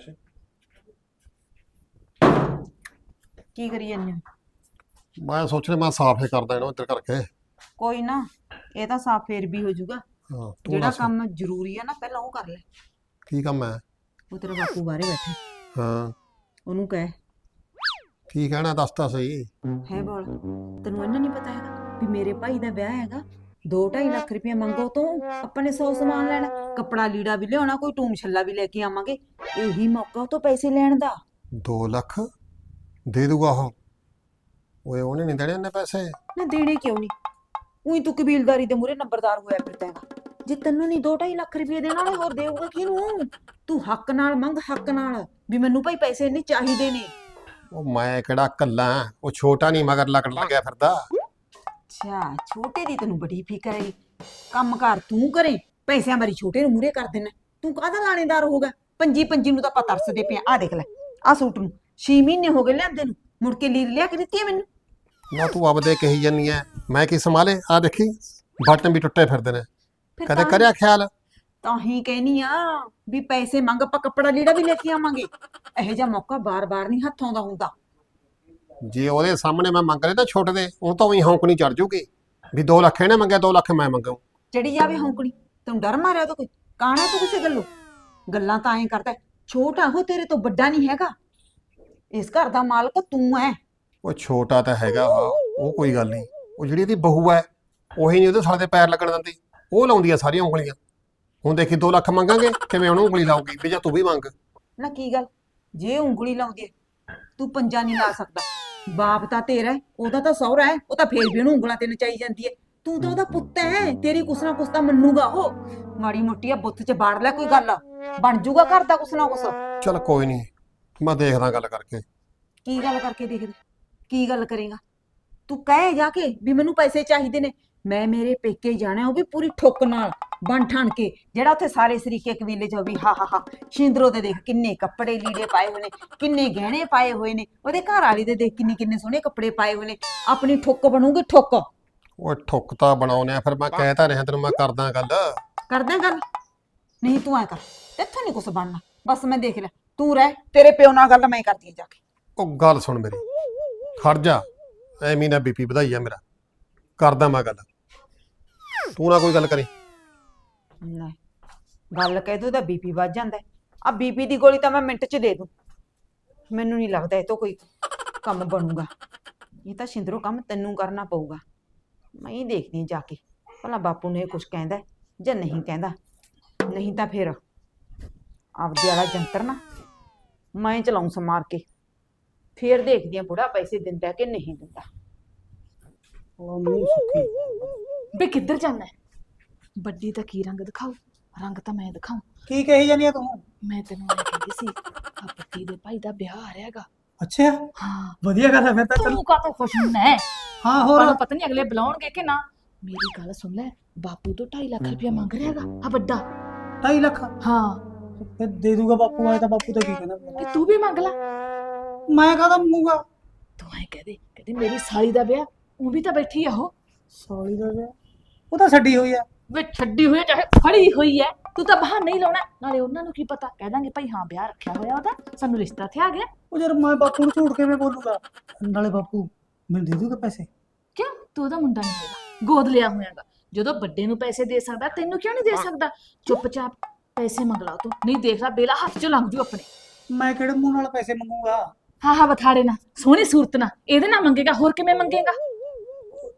Action ਕੀ ਕਰੀ ਜਾਂਦੇ ਹੋ? ਮੈਂ ਸੋਚ ਰਿਹਾ ਮੈਂ ਸਾਫ਼ ਹੀ ਕਰਦਾ ਇਹਨੂੰ ਇੱਧਰ ਕਰਕੇ। ਕੋਈ ਨਾ ਇਹ ਤਾਂ ਸਾਫ਼ ਫੇਰ ਵੀ ਹੋ ਜਾਊਗਾ। ਹਾਂ ਤੂੰ ਜਿਹੜਾ ਦੱਸ। ਕੰਮ ਜ਼ਰੂਰੀ ਆ ਨਾ ਪਹਿਲਾਂ ਉਹ ਕਰ ਲੈ। ਕੀ ਕੰਮ ਹੈ? ਉਹ ਤੇਰਾ ਬਾਪੂ ਬਾਹਰੇ ਬੈਠੇ। ਹਾਂ। ਉਹਨੂੰ ਕਹਿ। ਕੀ ਕਹਿਣਾ ਦੱਸ ਤਾਂ ਸਹੀ। ਹੈ ਬੋਲ। ਤੈਨੂੰ ਇਹਨਾਂ ਨਹੀਂ ਪਤਾ ਹੈਗਾ ਵੀ ਮੇਰੇ ਭਾਈ ਦਾ ਵਿਆਹ ਹੈਗਾ। 2.5 ਲੱਖ ਰੁਪਏ ਮੰਗੋ ਤੋਂ ਆਪਾਂ ਨੇ 100 ਸਮਾਨ ਲੈਣਾ। ਕੱਪੜਾ ਲੀੜਾ ਵੀ ਲਿਆਉਣਾ ਕੋਈ ਟੂਮ ਛੱਲਾ ਵੀ ਲੈ ਕੇ ਆਵਾਂਗੇ। ਇਹੀ ਮੌਕਾ ਉਹ ਤੋਂ ਪੈਸੇ ਲੈਣ ਦਾ। 2 ਲੱਖ? ਦੇ ਦੂਗਾ ਉਹ? ਓਏ ਉਹਨੇ ਨਹੀਂ ਦੇਣੇ ਇੰਨੇ ਪੈਸੇ? ਨਾ ਦੇਣੇ ਕਿਉਂ ਨਹੀਂ? ਉਹੀ ਤੂੰ ਕਬੀਲਦਾਰੀ ਦੇ ਮੂਰੇ ਨੰਬਰਦਾਰ ਹੋਇਆ ਫਿਰਦਾ ਹੈਗਾ। ਜੇ ਤੈਨੂੰ ਨਹੀਂ 2.5 ਲੱਖ ਰੁਪਏ ਦੇਣਾ ਉਹਨੇ ਹੋਰ ਦੇਊਗਾ ਕਿਹਨੂੰ? ਤੂੰ ਹੱਕ ਨਾਲ ਮੰਗ ਹੱਕ ਨਾਲ ਵੀ ਮੈਨੂੰ ਭਾਈ ਪੈਸੇ ਇੰਨੇ ਚਾਹੀਦੇ ਨੇ। ਉਹ ਮੈਂ ਕਿਹੜਾ ਕੱਲਾ ਉਹ ਛੋਟਾ ਨਹੀਂ ਮਗਰ ਲੱਗਣ ਲੱਗਿਆ ਫਿਰਦਾ। ਅੱਛਾ ਛੋਟੇ ਦੀ ਤੈਨੂੰ ਬੜੀ ਫਿਕਰ ਹੈ। ਕੰਮ ਕਰ ਤੂੰ ਕਰੇ। ਪੈਸਿਆਂ ਬਾਰੀ ਛੋਟੇ ਨੂੰ ਮੂਰੇ ਕਰ ਦੇਣਾ ਤੂੰ ਕਾਹਦਾ ਲਾਣੇਦਾਰ ਹੋਗਾ ਪੰਜੀ ਪੰਜੀ ਨੂੰ ਤਾਂ ਆਪਾਂ ਤਰਸਦੇ ਪਏ ਆ। ਦੇਖ ਲੈ ਆ ਸੂਟ ਨੂੰ। 6 ਮਹੀਨੇ ਹੋ ਗਏ ਲਿਆਂਦੇ ਨੂੰ। ਮੁੜ ਕੇ ਲੀਰ ਲਿਆ ਕੇ ਦਿੱਤੀ ਮੈਨੂੰ। ਨਾ ਤੂੰ ਆਪਦੇ ਕਹੀ ਜੰਨੀ ਐ। ਮੈਂ ਕੀ ਸੰਭਾਲੇ? ਆ ਦੇਖੀ ਬਟਨ ਵੀ ਟੁੱਟੇ ਫਿਰਦੇ ਨੇ। ਫਿਰ ਕਦੇ ਤਾਂ- ਕਰਿਆ ਖਿਆਲ? ਤਾਂ ਹੀ ਕਹਿਨੀ ਆ ਵੀ ਪੈਸੇ ਮੰਗ ਆਪਾਂ ਕੱਪੜਾ ਲੀੜਾ ਵੀ ਲੈ ਕੇ ਆਵਾਂਗੇ। ਇਹੋ ਜਿਹਾ ਮੌਕਾ ਬਾਰ-ਬਾਰ ਨਹੀਂ ਹੱਥ ਆਉਂਦਾ ਹੁੰਦਾ। ਜੇ ਉਹਦੇ ਸਾਹਮਣੇ ਮੈਂ ਮੰਗ ਲਏ ਤਾਂ ਛੁੱਟ ਦੇ ਉਹ ਤਾਂ ਉਹੀ ਹੌਂਕਣੀ ਚੜ ਜੂਗੀ। ਵੀ 2 ਲੱਖ ਇਹਨੇ ਮੰਗਿਆ 2 ਲੱਖ ਮੈਂ ਮੰਗਾਂ। ਚੜੀ ਜਾਵੇ ਹੌਂਕਣੀ। ਤੈਨੂੰ ਡਰ ਮਾਰਿਆ ਤਾਂ ਕੋਈ ਕਾਣਾ ਤੂੰ ਕਿਸੇ ਗੱਲੋਂ? ਗੱਲਾਂ ਤਾਂ ਐਂ ਕਰਦਾ। ਛੋਟਾ ਉਹ ਤੇਰੇ ਤੋਂ ਵੱਡਾ ਨਹੀਂ ਹੈਗਾ। ਇਸ ਘਰ ਦਾ ਮਾਲਕ ਤੂੰ ਐ। ਉਹ ਛੋਟਾ ਤਾਂ ਹੈਗਾ ਉਹ ਕੋਈ ਗੱਲ ਨਹੀਂ। ਉਹ ਜਿਹੜੀ ਇਹਦੀ ਬਹੂ ਐ ਉਹੀ ਨਹੀਂ ਉਹਦੇ ਸਾਲੇ ਦੇ ਪੈਰ ਲੱਗਣ ਦਿੰਦੀ। ਉਹ ਲਾਉਂਦੀ ਆ ਸਾਰੀਆਂ ਉਂਗਲੀਆਂ। ਹੁਣ ਦੇਖੀ 2 ਲੱਖ ਮੰਗਾਂਗੇ ਕਿਵੇਂ ਉਹਨੂੰ ਉਂਗਲੀ ਲਾਊਗੀ? ਵੀ ਜਾਂ ਤੂੰ ਵੀ ਮੰਗ। ਨਾ ਕੀ ਗੱਲ? ਜੇ ਉਂਗਲੀ ਲਾਉਂਦੀ ਐ ਤੂੰ ਪੰਜਾ ਨਹੀਂ ਲਾ ਸਕਦਾ। ਬਾਪ ਤਾਂ ਤੇਰਾ ਉਹਦਾ ਤਾਂ ਸਹੁਰਾ ਹੈ ਉਹ ਤਾਂ ਫੇਰ ਵੀ ਉਹਨੂੰ ਉਂਗਲਾਂ ਤੇ ਨਚਾਈ ਜਾਂਦੀ ਹੈ। ਤੂੰ ਤਾਂ ਉਹਦਾ ਪੁੱਤ ਹੈ ਤੇਰੀ ਕੁਛ ਨਾ ਕੁਛ ਤਾਂ ਮੰਨੂਗਾ ਉਹ। ਮਾੜੀ ਮੋਟੀ ਆ ਬੁੱਤ 'ਚ ਬਾੜ ਲੈ ਕੋਈ ਗੱਲ। ਬਣ ਜੂਗਾ ਘਰ ਦਾ ਕੁਛ ਨਾ ਕੁਛ। ਚਲ ਕੋਈ ਨਹੀਂ ਮੈਂ ਦੇਖਦਾ ਗੱਲ ਕਰਕੇ। ਕੀ ਗੱਲ ਕਰਕੇ ਦੇਖਦੇ? ਕੀ ਗੱਲ ਕਰੇਗਾ? ਤੂੰ ਕਹੇ ਜਾ ਕੇ ਵੀ ਮੈਨੂੰ ਪੈਸੇ ਚਾਹੀਦੇ ਨੇ। ਮੈਂ ਮੇਰੇ ਪੇਕੇ ਜਾਣਾ ਉਹ ਵੀ ਪੂਰੀ ਠੁੱਕ ਨਾਲ ਬਣ ਠਣ ਕੇ। ਜਿਹੜਾ ਉੱਥੇ ਸਾਰੇ ਸਰੀਕੇ ਕਬੀਲੇ ਚ ਵੀ ਹਾ ਹਾ ਹਾ। ਸ਼ਿੰਦਰੋ ਦੇ ਦੇਖ ਕਿੰਨੇ ਕੱਪੜੇ ਲੀੜੇ ਪਾਏ ਹੋਏ ਨੇ ਕਿੰਨੇ ਗਹਿਣੇ ਪਾਏ ਹੋਏ ਨੇ। ਉਹਦੇ ਘਰ ਵਾਲੀ ਦੇ ਦੇਖ ਕਿੰਨੇ ਕਿੰਨੇ ਸੋਹਣੇ ਕੱਪੜੇ ਪਾਏ ਹੋਏ ਨੇ। ਆਪਣੀ ਠੁੱਕ ਬਣੂਗੀ ਠੁੱਕ। ਉਹ ਠੁੱਕ ਤਾਂ ਬਣਾਉਨੇ ਆ ਫਿਰ ਮੈਂ ਕਹਿ ਤਾਂ ਰਿਹਾ ਤੈਨੂੰ ਮੈਂ ਕਰਦਾ ਗੱਲ। ਕਰਦਾ ਗੱਲ? ਨਹੀਂ ਤੂੰ ਐ ਕਰ। ਇੱਥੋਂ ਨਹੀਂ ਕੁਛ ਬਣਨਾ। ਬਸ ਮੈਂ ਦੇਖ ਲਿਆ। ਤੂੰ ਰਹਿ ਤੇਰੇ ਪਿਓ ਨਾਲ ਗੱਲ ਮੈਂ ਕਰਦੀ ਜਾ ਕੇ। ਉਹ ਗੱਲ ਸੁਣ ਮੇਰੀ। ਖੜ ਜਾ। ਐਵੇਂ ਨਾ ਬੀਪੀ ਵਧਾਈ ਆ ਮੇਰਾ। ਕਰਦਾ ਮੈਂ ਗੱਲ। ਤੂੰ ਨਾ ਕੋਈ ਗੱਲ ਕਰੀ। ਲੈ ਗੱਲ ਕਹਿ ਦੂ ਤਾਂ ਬੀਪੀ ਵੱਧ ਜਾਂਦਾ ਆ ਬੀਪੀ ਦੀ ਗੋਲੀ ਤਾਂ ਮੈਂ ਮਿੰਟ 'ਚ ਦੇ ਦੂੰ। ਮੈਨੂੰ ਨਹੀਂ ਲੱਗਦਾ ਇਹ ਤੋਂ ਕੋਈ ਕੰਮ ਬਣੂਗਾ। ਇਹ ਤਾਂ ਸ਼ਿੰਦਰੋ ਕੰਮ ਤੈਨੂੰ ਕਰਨਾ ਪਊਗਾ। ਮੈਂ ਹੀ ਦੇਖਦੀ ਹਾਂ ਜਾ ਕੇ। ਭਲਾ ਬਾਪੂ ਨੇ ਕੁਝ ਕਹਿੰਦਾ ਹੈ ਜਾਂ ਨਹੀਂ ਕਹਿੰਦਾ। ਨਹੀਂ ਤਾਂ ਫਿਰ ਆਪਦੇ ਵਾਲਾ ਜੰਤਰ ਨਾ ਮੈਂ ਚਲਾਉਂ ਸਮਾਰ ਕੇ। ਫੇਰ ਦੇਖਦੀ ਹਾਂ ਬੁੜਾ ਪੈਸੇ ਦਿੰਦਾ ਕਿ ਨਹੀਂ ਦਿੰਦਾ। ਉਹ ਮੂੰਹ ਸੁੱਕੀ ਬੇ ਕਿੱਧਰ ਜਾਣਾ ਹੈ? ਵੱਡੀ ਤਾਂ ਕੀ ਰੰਗ ਦਿਖਾਓ ਰੰਗ ਤਾਂ ਮੈਂ ਦਿਖਾਉ ਕੀ ਕਹੀ ਜਾਨੀ ਆ ਤੂੰ? ਮੈਂ ਤੈਨੂੰ ਕਹਿੰਦੀ ਸੀ ਆ ਬੱਤੀ ਦੇ ਭਾਈ ਦਾ ਵਿਆਹ ਆ ਰਿਹਾਗਾ ਅੱਛਾ। ਹਾਂ। ਵਧੀਆ ਗੱਲ ਹੈ ਫਿਰ ਤਾਂ ਚੱਲ ਤੂੰ ਕਾ ਤੋਂ ਖੁਸ਼ ਹੁੰਦਾ ਹੈ? ਹਾਂ ਹੋਰ? ਪਤਾ ਨਹੀਂ ਅਗਲੇ ਬੁਲਾਉਣਗੇ ਕਿ ਨਾ। ਮੇਰੀ ਗੱਲ ਸੁਣ ਲੈ ਬਾਪੂ ਤੋਂ 2.5 ਲੱਖ ਰੁਪਇਆ ਮੰਗ ਰਿਹਾਗਾ ਆ ਵੱਡਾ। 2.5 ਲੱਖ? ਹਾਂ। ਫਿਰ ਦੇ ਦੂਗਾ ਬਾਪੂ ਆਏ ਤਾਂ ਬਾਪੂ ਤਾਂ ਕੀ ਕਹਿੰਦਾ ਕਿ ਤੂੰ ਵੀ ਮੰਗ ਲੈ। ਮੈਂ ਕਾਹਦਾ ਮੰਗੂਗਾ? ਤੂੰ ਐ ਕਹਦੇ ਕਹਦੇ ਮੇਰੀ ਸਾਲੀ ਦਾ ਵਿਆਹ ਉਹ ਵੀ ਤਾਂ ਬੈਠੀ ਆ ਉਹ। ਸਾਲੀ ਦਾ ਵਿਆਹ? ਉਹ ਤਾਂ ਛੱਡੀ ਹੋਈ ਆ। ਵੇ ਛੱਡੀ ਹੋਈ ਚਾਹੇ ਖੜੀ ਹੋਈ ਹੈ ਤੂੰ ਤਾਂ ਬਾਹਰ ਨਹੀਂ ਲਾਉਣਾ। ਨਾਲੇ ਉਹਨਾਂ ਨੂੰ ਕੀ ਪਤਾ ਕਹਿ ਦਾਂਗੇ ਭਾਈ ਹਾਂ ਵਿਆਹ ਰੱਖਿਆ ਹੋਇਆ ਉਹਦਾ ਸਾਨੂੰ ਰਿਸ਼ਤਾ ਤੇ ਆ ਗਿਆ। ਉਹ ਯਾਰ ਮੈਂ ਬਾਪੂ ਨੂੰ ਝੂਠ ਕਿਵੇਂ ਬੋਲੂਗਾ? ਨਾਲੇ ਬਾਪੂ ਮੈਨੂੰ ਦੇ ਦੂਗਾ ਪੈਸੇ? ਕਿਉਂ? ਤੂੰ ਉਹਦਾ ਮੁੰਡਾ ਨਹੀਂ ਹੈਗਾ। ਗੋਦ ਲਿਆ ਹੋਇਆਗਾ। ਜਦੋਂ ਵੱਡੇ ਨੂੰ ਪੈਸੇ ਦੇ ਸਕਦਾ ਤੈਨੂੰ ਕਿਉਂ ਨਹੀਂ ਦੇ ਸਕਦਾ? ਚੁੱਪਚਾਪ ਪੈਸੇ ਮੰਗ ਲਾ ਤੂੰ। ਨਹੀਂ ਦੇਖਦਾ ਬੇਲਾ ਹੱਥ ਚ ਲੰਘ ਜੂ ਆਪਣੇ। ਮੈਂ ਕਿਹੜੇ ਮੂੰਹ ਨਾਲ ਪੈਸੇ ਮੰਗੂਗਾ? ਹਾਂ ਹਾਂ ਬਥਾੜੇ ਨਾ। ਸੋਹਣੀ ਸੂਰਤ ਨਾ। ਇਹਦੇ ਨਾਲ ਮੰਗੇਗਾ ਹੋਰ ਕਿਵੇਂ ਮੰਗੇਗਾ?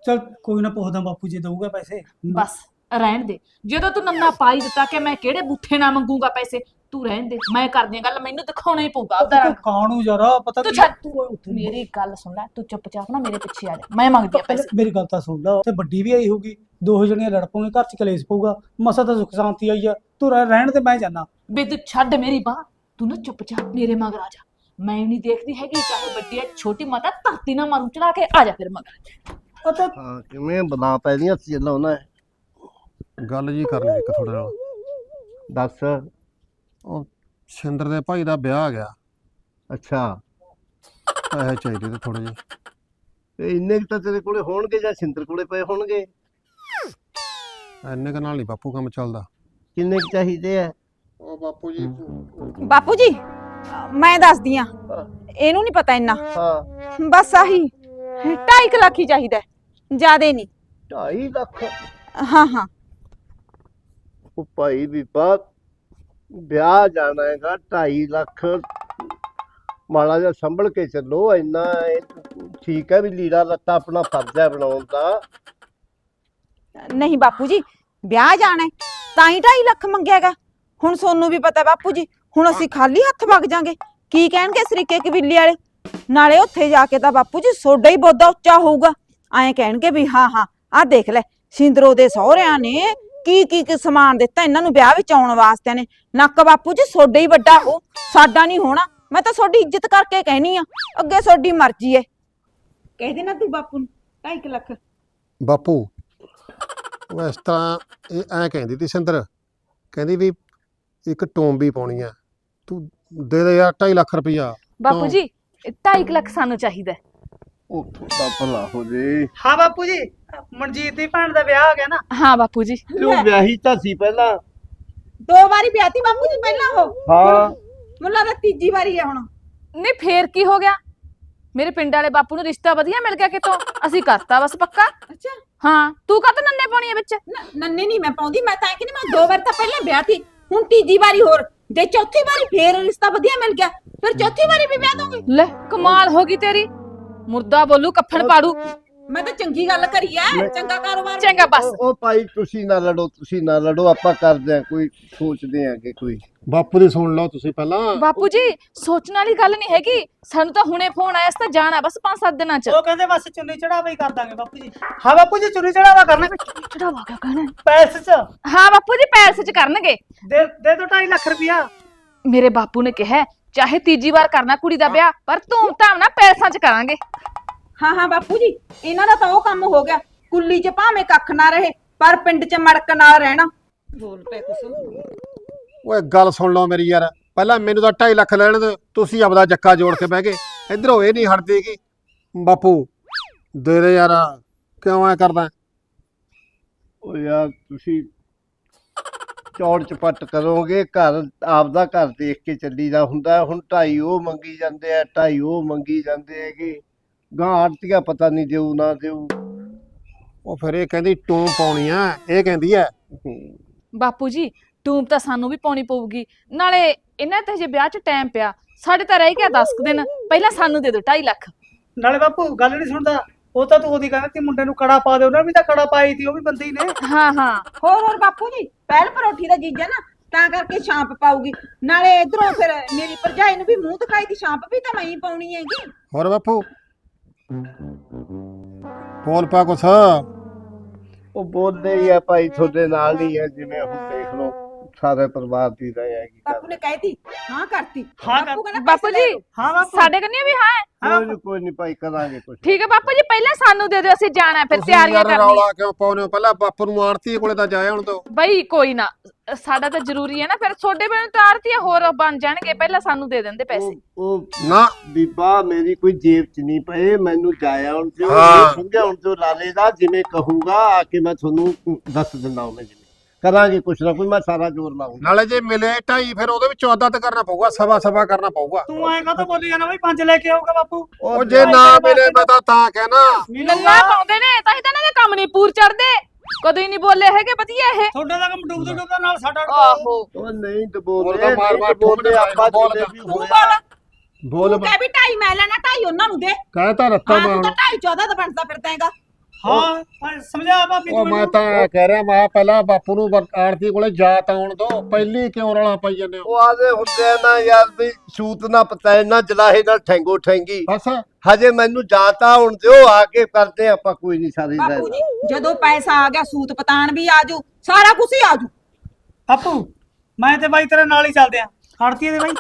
ਚਲ ਕੋਈ ਨਾ ਪੁੱਛਦਾ ਬਾਪੂ ਜੇ ਦਊਗਾ ਪੈਸੇ। ਬਸ। ਰਹਿਣ ਦੇ। ਜਦੋਂ ਤੂੰ ਨੰਨਾ ਪਾਈ ਦਿੱਤਾ ਕਿ ਮੈਂ ਕਿਹੜੇ ਬੁੱਥੇ ਨਾਲ ਮੰਗੂਗਾ ਪੈਸੇ ਤੂੰ ਰਹਿਣ ਦੇ। ਮੈਂ ਕਰਦੀ ਹਾਂ ਗੱਲ ਮੈਨੂੰ ਦਿਖਾਉਣਾ ਹੀ ਪਊਗਾ ਆਪਦਾ। ਰੰਗ ਕਾਣੂ ਯਾਰਾ ਪਤਾ ਤੂੰ ਛੱਡ। ਤੂੰ ਉੱਥੇ ਮੇਰੀ ਗੱਲ ਸੁਣ ਲੈ ਤੂੰ ਚੁੱਪਚਾਪ ਨਾ ਮੇਰੇ ਪਿੱਛੇ ਆ ਜਾ। ਮੈਂ ਮੰਗਦੀ ਆ ਪੈਸੇ। ਮੇਰੀ ਗੱਲ ਤਾਂ ਸੁਣ ਲਾ ਤੇ ਵੱਡੀ ਵੀ ਆਈ ਹੋਊਗੀ ਦੋ ਜਣੀਆਂ ਲੜ ਪਊਗੇ ਘਰ ਚ ਕਲੇਸ਼ ਪਊਗਾ ਮਸਾ ਤਾਂ ਸੁੱਖ ਸ਼ਾਂਤੀ ਆਈ ਆ। ਤੂੰ ਰਹਿ- ਰਹਿਣ ਤੇ ਮੈਂ ਜਾਣਾ ਬੇ ਤੂੰ ਛੱਡ ਮੇਰੀ ਬਾਹ। ਤੂੰ ਨਾ ਚੁੱਪਚਾਪ ਮੇਰੇ ਮਗਰ ਆ ਜਾ। ਮੈਂ ਨਹੀਂ ਦੇਖਦੀ ਹੈਗੀ ਚਾਹੇ ਵੱਡੀ ਹੈ ਛੋਟੀ ਮਾਤਾ ਧਰਤੀ ਨਾ ਮਾਰੂ ਚੜਾ ਕੇ ਆ ਜਾ ਫਿਰ ਮਗਰ। ਪਤਾ ਹਾਂ ਕਿਵੇਂ ਬਲਾ ਪੈ ਦੀਆਂ ਸੀ ਜੱਲਾ ਉਹਨਾਂ ਗੱਲ ਜੀ ਕਰਨੀ ਇੱਕ ਤੁਹਾਡੇ ਨਾਲ। ਦੱਸ। ਉਹ ਸ਼ਿੰਦਰ ਦੇ ਭਾਈ ਦਾ ਵਿਆਹ ਆ ਗਿਆ। ਅੱਛਾ। ਪੈਸੇ ਚਾਹੀਦੇ ਤੇ ਥੋੜੇ ਜਿਹੇ। ਤੇ ਇੰਨੇ ਕੁ ਤਾਂ ਤੇਰੇ ਕੋਲੇ ਹੋਣਗੇ ਜਾਂ ਸਿੰਦਰ ਕੋਲੇ ਪਏ ਹੋਣਗੇ? ਇੰਨੇ ਕੁ ਨਾਲ ਨਹੀਂ ਬਾਪੂ ਕੰਮ ਚੱਲਦਾ। ਕਿੰਨੇ ਕੁ ਚਾਹੀਦੇ ਆ? ਉਹ ਬਾਪੂ ਜੀ ਬਾਪੂ ਜੀ ਮੈਂ ਦੱਸਦੀ ਆ। ਇਹਨੂੰ ਨਹੀਂ ਪਤਾ ਇੰਨਾ। ਹਾਂ। ਬਸ ਆਹੀ 2.5 ਲੱਖ ਹੀ ਚਾਹੀਦਾ ਜਿਆਦੇ ਨਹੀਂ 2.5 ਲੱਖ? ਹਾਂ ਹਾਂ। ਉਹ ਭਾਈ ਬੀਬਾ ਵਿਆਹ ਜਾਣਾ ਹੈਗਾ 2.5 ਲੱਖ। ਮਾੜਾ ਜਿਹਾ ਸੰਭਲ ਕੇ ਚੱਲੋ ਇੰਨਾ ਇਹ ਠੀਕ ਹੈ ਵੀ ਲੀੜਾ ਲੱਤਾ ਆਪਣਾ ਫਰਜ਼ ਹੈ ਬਣਾਉਣ ਦਾ। ਨਹੀਂ ਬਾਪੂ ਜੀ ਵਿਆਹ ਜਾਣਾ ਹੈ, ਤਾਂ ਹੀ 2.5 ਲੱਖ ਮੰਗਿਆਗਾ ਹੁਣ ਸੋਨੂੰ ਵੀ ਪਤਾ ਬਾਪੂ ਜੀ ਹੁਣ ਅਸੀਂ ਖਾਲੀ ਹੱਥ ਵਗ ਜਾਾਂਗੇ। ਕੀ ਕਹਿਣਗੇ ਸਰੀਕੇ ਕਬੀਲੇ ਵਾਲੇ? ਨਾਲੇ ਉੱਥੇ ਜਾ ਕੇ ਤਾਂ ਬਾਪੂ ਜੀ ਸੋਡਾ ਹੀ ਬੋਦਾ ਉੱਚਾ ਹੋਊਗਾ। ਐਂ ਕਹਿਣਗੇ ਵੀ ਹਾਂ ਹਾਂ ਆਹ ਦੇਖ ਲੈ ਸਿੰਦਰੋ ਦੇ ਸਹੁਰਿਆਂ ਨੇ ਕੀ ਕੀ ਕੀ ਸਮਾਨ ਦਿੱਤਾ ਇਹਨਾਂ ਨੂੰ ਵਿਆਹ ਵਿੱਚ ਆਉਣ ਵਾਸਤੇ ਨੇ? ਨੱਕ ਬਾਪੂ ਜੀ ਸੋਡਾ ਹੀ ਵੱਡਾ ਹੋ ਸਾਡਾ ਨਹੀਂ ਹੋਣਾ। ਮੈਂ ਤਾਂ ਤੁਹਾਡੀ ਇੱਜ਼ਤ ਕਰਕੇ ਕਹਿਨੀ ਆ ਅੱਗੇ ਤੁਹਾਡੀ ਮਰਜ਼ੀ ਏ। ਕਹਿ ਦੇ ਨਾ ਤੂੰ ਬਾਪੂ ਨੂੰ 2.5 ਲੱਖ। ਬਾਪੂ ਉਹ ਇਸ ਤਰ੍ਹਾਂ ਇਹ ਐਂ ਕਹਿੰਦੀ ਤੀ ਸਿੰਦਰ ਕਹਿੰਦੀ ਵੀ ਇੱਕ ਟੋਂਬੀ ਪਾਉਣੀ ਆ। ਤੂੰ ਦੇ ਦੇ ਯਾਰ 2.5 ਲੱਖ ਰੁਪਈਆ। ਬਾਪੂ? ਜੀ 2.5 ਲੱਖ ਸਾਨੂੰ ਚਾਹੀਦਾ। ਹੈ। ਉਹ ਤੁਹਾਡਾ ਭਲਾ ਹੋ ਜੇ। ਹਾਂ ਬਾਪੂ ਜੀ ਮਨਜੀਤ ਦੀ ਭੈਣ ਦਾ ਵਿਆਹ ਆ ਗਿਆ ਨਾ। ਹਾਂ ਬਾਪੂ ਜੀ। ਤੂੰ ਵਿਆਹੀ ਤਾਂ ਸੀ ਪਹਿਲਾਂ। ਦੋ ਵਾਰੀ ਵਿਆਹਤੀ ਬਾਪੂ ਜੀ ਪਹਿਲਾਂ ਉਹ। ਹਾਂ। ਮੈਨੂੰ ਲੱਗਦਾ ਤੀਜੀ ਵਾਰੀ ਹੈ ਹੁਣ। ਨਹੀਂ ਫੇਰ ਕੀ ਹੋ ਗਿਆ? ਮੇਰੇ ਪਿੰਡ ਵਾਲੇ ਬਾਪੂ ਨੂੰ ਰਿਸ਼ਤਾ ਵਧੀਆ ਮਿਲ ਗਿਆ ਕਿਤੋਂ? ਅਸੀਂ ਕਰਤਾ ਬਸ ਪੱਕਾ। ਅੱਛਾ। ਹਾਂ ਤੂੰ ਕਦ ਨੰਨੇ ਪਾਉਣੀ ਹੈ ਵਿੱਚ? ਨੰਨੇ ਨਹੀਂ ਮੈਂ ਪਾਉਂਦੀ ਮੈਂ ਤਾਂ ਕਿ ਮੈਂ ਦੋ ਵਾਰ ਤਾਂ ਪਹਿਲਾਂ ਵਿਆਹਤੀ ਹੁਣ ਤੀਜੀ ਵਾਰੀ ਹੋਰ। ਜੇ ਚੌਥੀ ਵਾਰੀ ਫੇਰ ਰਿਸ਼ਤਾ ਵਧੀਆ ਮਿਲ ਗਿਆ ਫਿਰ ਚੌਥੀ ਵਾਰੀ ਵੀ ਵਿਆਹ ਦੂੰਗੀ ਲੈ ਕਮਾਲ ਹੋ ਗਈ ਤੇਰੀ। ਮੁਰਦਾ ਬੋਲੂ ਕੱਫਣ ਪਾੜੂ। ਮੈਂ ਤਾਂ ਚੰਗੀ ਗੱਲ ਕਰੀ ਐ ਚੰਗਾ ਕਾਰੋਬਾਰ ਚੰਗਾ ਬਸ। ਉਹ ਉਹ ਭਾਈ ਤੁਸੀਂ ਨਾ ਲੜੋ ਤੁਸੀਂ ਨਾ ਲੜੋ ਆਪਾਂ ਕਰਦੇ ਆ ਕੋਈ ਸੋਚਦੇ ਆ ਕਿ ਕੋਈ। ਬਾਪੂ ਦੀ ਸੁਣ ਲਓ ਤੁਸੀਂ ਪਹਿਲਾਂ। ਬਾਪੂ ਜੀ ਸੋਚਣ ਵਾਲੀ ਗੱਲ ਨਹੀਂ ਹੈਗੀ। ਸਾਨੂੰ ਤਾਂ ਹੁਣੇ ਫੋਨ ਆਇਆ ਸੀ ਤਾਂ ਜਾਣਾ ਬਸ 5-7 ਦਿਨਾਂ ਚ। ਉਹ ਕਹਿੰਦੇ ਬਸ ਚੁੰਨੀ ਚੜਾਵਾ ਹੀ ਕਰ ਦਾਂਗੇ ਬਾਪੂ ਜੀ। ਹਾਂ ਬਾਪੂ ਜੀ ਚੁੰਨੀ ਚੜਾਵਾ ਕਰਨਾ ਚੜਾਵਾ ਕਿਆ ਕਹਿਣਾ ਪੈਸੇ ਚ? ਹਾਂ ਬਾਪੂ ਜੀ ਪੈਲਸ ਚ ਕਰਨਗੇ। ਦੇ ਦੇ ਦੋ 2.5 ਲੱਖ ਰੁਪਇਆ। ਮੇਰੇ ਬਾਪੂ ਨੇ ਕਿਹਾ ਚਾਹੇ ਤੀਜੀ ਵਾਰ ਕਰਨਾ ਕੁੜੀ ਦਾ ਵਿਆਹ ਪਰ ਧੂਮ ਧਾਮ ਨਾਲ ਪੈਲਸਾਂ ਚ ਕਰਾਂਗੇ। ਹਾਂ ਹਾਂ ਬਾਪੂ ਜੀ ਇਹਨਾਂ ਦਾ ਤਾਂ ਉਹ ਕੰਮ ਹੋ ਗਿਆ। ਕੁੱਲੀ 'ਚ ਭਾਵੇਂ ਕੱਖ ਨਾ ਰਹੇ ਪਰ ਪਿੰਡ 'ਚ ਮੜਕ ਨਾਲ ਰਹਿਣਾ। ਬੋਲ ਪਏ ਕੁਛ ਓਏ ਗੱਲ ਸੁਣ ਲਓ ਮੇਰੀ ਯਾਰ। ਪਹਿਲਾਂ ਮੈਨੂੰ ਤਾਂ 2.5 ਲੱਖ ਲੈਣ ਦੇ ਤੁਸੀਂ ਆਪਦਾ ਜੱਕਾ ਜੋੜ ਕੇ ਬਹਿ ਗਏ। ਇਧਰੋਂ ਇਹ ਨਹੀਂ ਹਟਦੀ ਕਿ ਬਾਪੂ ਦੇ ਦੇ ਯਾਰ ਕਿਉਂ ਐ ਕਰਦਾ? ਉਹ ਯਾਰ ਤੁਸੀਂ ਚੌੜ ਚਪੱਟ ਕਰੋਗੇ ਘਰ ਆਪਦਾ ਘਰ ਦੇਖ ਕੇ ਚੱਲੀਦਾ ਹੁੰਦਾ। ਹੁਣ ਢਾਈ ਉਹ ਮੰਗੀ ਜਾਂਦੇ ਆ ਢਾਈ ਉਹ ਮੰਗੀ ਜਾਂਦੇ ਹੈਗੇ। ਗਾਂ ਆੜਤੀਆ ਪਤਾ ਨਹੀਂ ਦੇਊ ਨਾ ਦੇਊ। ਉਹ ਫਿਰ ਇਹ ਕਹਿੰਦੀ ਟੂੰ ਪਾਉਣੀ ਆ। ਇਹ ਕਹਿੰਦੀ ਐ। ਬਾਪੂ ਜੀ ਟੂਮ ਤਾਂ ਸਾਨੂੰ ਵੀ ਪਾਉਣੀ ਪਊਗੀ। ਨਾਲੇ ਇਹਨਾਂ ਤੇ ਹਜੇ ਵਿਆਹ 'ਚ ਟਾਈਮ ਪਿਆ। ਸਾਡੇ ਤਾਂ ਰਹਿ ਗਿਆ 10 ਦਿਨ। ਪਹਿਲਾਂ ਸਾਨੂੰ ਦੇ ਦਿਓ 2.5 ਲੱਖ। ਨਾਲੇ ਬਾਪੂ ਗੱਲ ਨਹੀਂ ਸੁਣਦਾ। ਉਹ ਤਾਂ ਤੂੰ ਉਹਦੀ ਕਹਿੰਦਾ ਤੀ ਮੁੰਡੇ ਨੂੰ ਕੜਾ ਪਾ ਦੇ ਉਹਨਾਂ ਵੀ ਤਾਂ ਕੜਾ ਪਾਈ ਤੀ ਉਹ ਵੀ ਬੰਦੀ ਨੇ। ਹਾਂ ਹਾਂ। ਹੋਰ ਹੋਰ ਬਾਪੂ ਜੀ ਪਹਿਲ ਪਰੋਠੀ ਦਾ ਜੀਜਾ ਨਾ ਤਾਂ ਕਰਕੇ ਛਾਂਪ ਪਾਉਗੀ ਨਾਲੇ ਇਧਰੋਂ ਫਿਰ ਮੇਰੀ ਭਰਜਾਈ ਨੂੰ ਵੀ ਮੂੰਹ ਦਿਖਾਈ ਦੀ ਛਾਂਪ ਵੀ ਤਾਂ ਮੈਂ ਹੀ ਪਾਉਣੀ ਹੈਗੀ। ਹੋਰ ਬਾਪੂ? ਬੋਲ ਪਾ ਕੁਛ। ਉਹ ਬੋਲਦੇ ਹੀ ਆ ਭਾਈ ਤੁਹਾਡੇ ਨਾਲ ਹੀ ਹੈ ਜਿਵੇਂ ਹੁਣ ਦੇਖ ਲਓ। ਸਾਰੇ ਪਰਿਵਾਰ ਦੀ ਰਹੇ ਹੈਗੀ ਬਾਪੂ ਨੇ ਕਹਿਤੀ ਹਾਂ ਕਰਤੀ। ਹਾਂ ਕਰ- ਬਾਪੂ ਕਹਿੰਦਾ ਬਾਪੂ ਪੈਸੇ ਲੈ ਜੀ ਲਓ। ਹਾਂ ਬਾਪੂ। ਸਾਡੇ ਕੰਨੀ ਵੀ ਹਾਂ। ਹੈ। ਕੋਈ ਨੀ ਕੋਈ ਨਹੀਂ ਭਾਈ ਕਰਾਂਗੇ ਕੁਝ ਠੀਕ ਹੈ ਬਾਪੂ ਜੀ ਪਹਿਲਾਂ ਸਾਨੂੰ ਦੇ ਦਿਓ ਅਸੀਂ ਜਾਣਾ ਫਿਰ ਤੁਸੀਂ ਤਿਆਰੀਆਂ ਯਾਰ ਕਰਨੀਆਂ। ਰੌਲਾ ਕਿਉਂ ਪਾਉਨੇ ਹੋ? ਪਹਿਲਾਂ ਬਾਪੂ ਨੂੰ ਆਰਤੀ ਕੋਲੇ ਤਾਂ ਜਾਇਆ ਹੁਣ ਤੋਂ। ਬਈ ਕੋਈ ਨਾ ਸਾਡਾ ਤਾਂ ਜ਼ਰੂਰੀ ਹੈ ਨਾ ਫਿਰ ਛੋਡੇ ਬਣ ਤਾਰਤੀ ਹੋਰ ਬਣ ਜਾਣਗੇ ਪਹਿਲਾਂ ਸਾਨੂੰ ਦੇ ਦਿੰਦੇ ਪੈਸੇ। ਉਹ ਉਹ ਨਾ। ਬੀਬਾ ਮੇਰੀ ਕੋਈ ਜੇਬ ਚ ਨਹੀਂ ਪਏ ਮੈਨੂੰ ਜਾਇਆ ਹੁਣ ਤੇ ਹਾਂ। ਸਮਝਾਉਣ ਤੋਂ ਲਾਲੇ ਦਾ ਜਿਵੇਂ ਕਹੂਗਾ ਆ ਕੇ ਮੈਂ ਤੁਹਾਨੂੰ ਦੱਸ ਦਿੰਦਾ ਉਹਨੇ ਜਿਵੇਂ। ਕਰਾਂਗੇ ਕੁਛ ਨਾ ਕੋਈ ਮੈਂ ਸਾਰਾ ਜ਼ੋਰ ਲਾਉਂਗਾ ਨਾਲੇ ਜੇ ਮਿਲੇ ਢਾਈ ਫਿਰ ਉਹਦੇ ਵਿੱਚ ਅੱਧਾ ਤਾਂ ਕਰਨਾ ਪਊਗਾ ਸਵਾ ਸਵਾ ਕਰਨਾ ਪਊਗਾ। ਤੂੰ ਐਂ ਕਾ ਬੋਲੀ ਜਾਣਾ ਬਈ ਪੰਜ ਲੈ ਕੇ ਆਊਗਾ ਬਾਪੂ। ਉਹ ਜੇ ਨਾ ਮਿਲੇ ਮੈਂ ਤਾਂ ਤਾਂ ਕਹਿਣਾ। ਨੰਨਾ ਪਾਉਂਦੇ ਨੇ ਤਾਂ ਹੀ ਤਾਂ ਇਹਨਾਂ ਦੇ ਕੰਮ ਨਹੀਂ ਪੂਰ ਚੜਦੇ ਕਦੇ ਨਹੀਂ ਬੋਲੇ ਹੈਗੇ ਵਧੀਆ ਇਹ। ਤੁਹਾਡਾ ਤਾਂ ਕੰਮ ਡੁੱਬਦਾ ਡੁੱਬਦਾ ਨਾਲ ਸਾਡਾ ਆਹੋ। ਉਹ ਨਹੀਂ ਬੋਲ ਤਾਂ ਮਾਰ ਮਾਰ ਬੋਲੇ ਆਪਾਂ ਬੋਲ ਜਿਵੇਂ ਤਾਂ। ਬੋਲ। ਬੋਲ ਤੂੰ ਕਹਿ ਵੀ ਢਾਈ ਮੈਂ ਲੈਣਾ ਢਾਈ ਉਹਨਾਂ ਨੂੰ ਦੇ। ਕਹਿ ਤਾਂ ਰੱਤਾ ਹਾਂ ਮੈਂ ਤੂੰ ਹੁਣ ਤਾਂ ਢਾਈ 14 ਦਾ ਬਣਦਾ ਫਿਰਦਾ ਹੈਗਾ। ਹਾਂ ਪਰ ਸਮਝਾ ਭਾਬੀ ਉਹ ਮੈਂ। ਤਾਂ ਐਂ ਕਹਿ ਰਿਹਾ ਮੈਂ ਪਹਿਲਾਂ ਬਾਪੂ ਨੂੰ ਆੜਤੀ ਕੋਲੇ ਜਾ ਤਾਂ ਆਉਣ ਦੋ ਪਹਿਲੀ ਕਿਉਂ ਰੌਲਾ ਪਾਈ ਜਾਂਦੇ ਹੋ? ਉਹ ਆਦੇ ਹੁੰਦੇ ਆ ਨਾ ਯਾਰ ਵੀ ਛੂਤ ਨਾ ਪਤਾ ਨਾ ਜਲਾਹੇ ਨਾਲ ਠੈਂਗੋ ਠੈਂਗੀ। ਬਸ। ਹਜੇ ਮੈਨੂੰ ਜਾਤਾ ਹੁਣ ਦਿਓ ਆ ਕੇ ਕਰਦੇ ਆਪਾਂ ਕੋਈ ਨਹੀਂ ਸਾਰੀ ਬਾਪੂ ਜੀ ਜਦੋਂ ਪੈਸਾ ਆ ਗਿਆ ਸੂਤ ਪਤਾਣ ਵੀ ਆਜੂ ਸਾਰਾ ਕੁਝ ਹੀ ਆਜੂ ਬਾਪੂ ਮੈਂ ਤੇ ਬਾਈ ਤੇਰੇ ਨਾਲ ਹੀ ਚੱਲਦੇ ਆਂ। ਹੜਤੀ ਦੇ ਬਾਈ।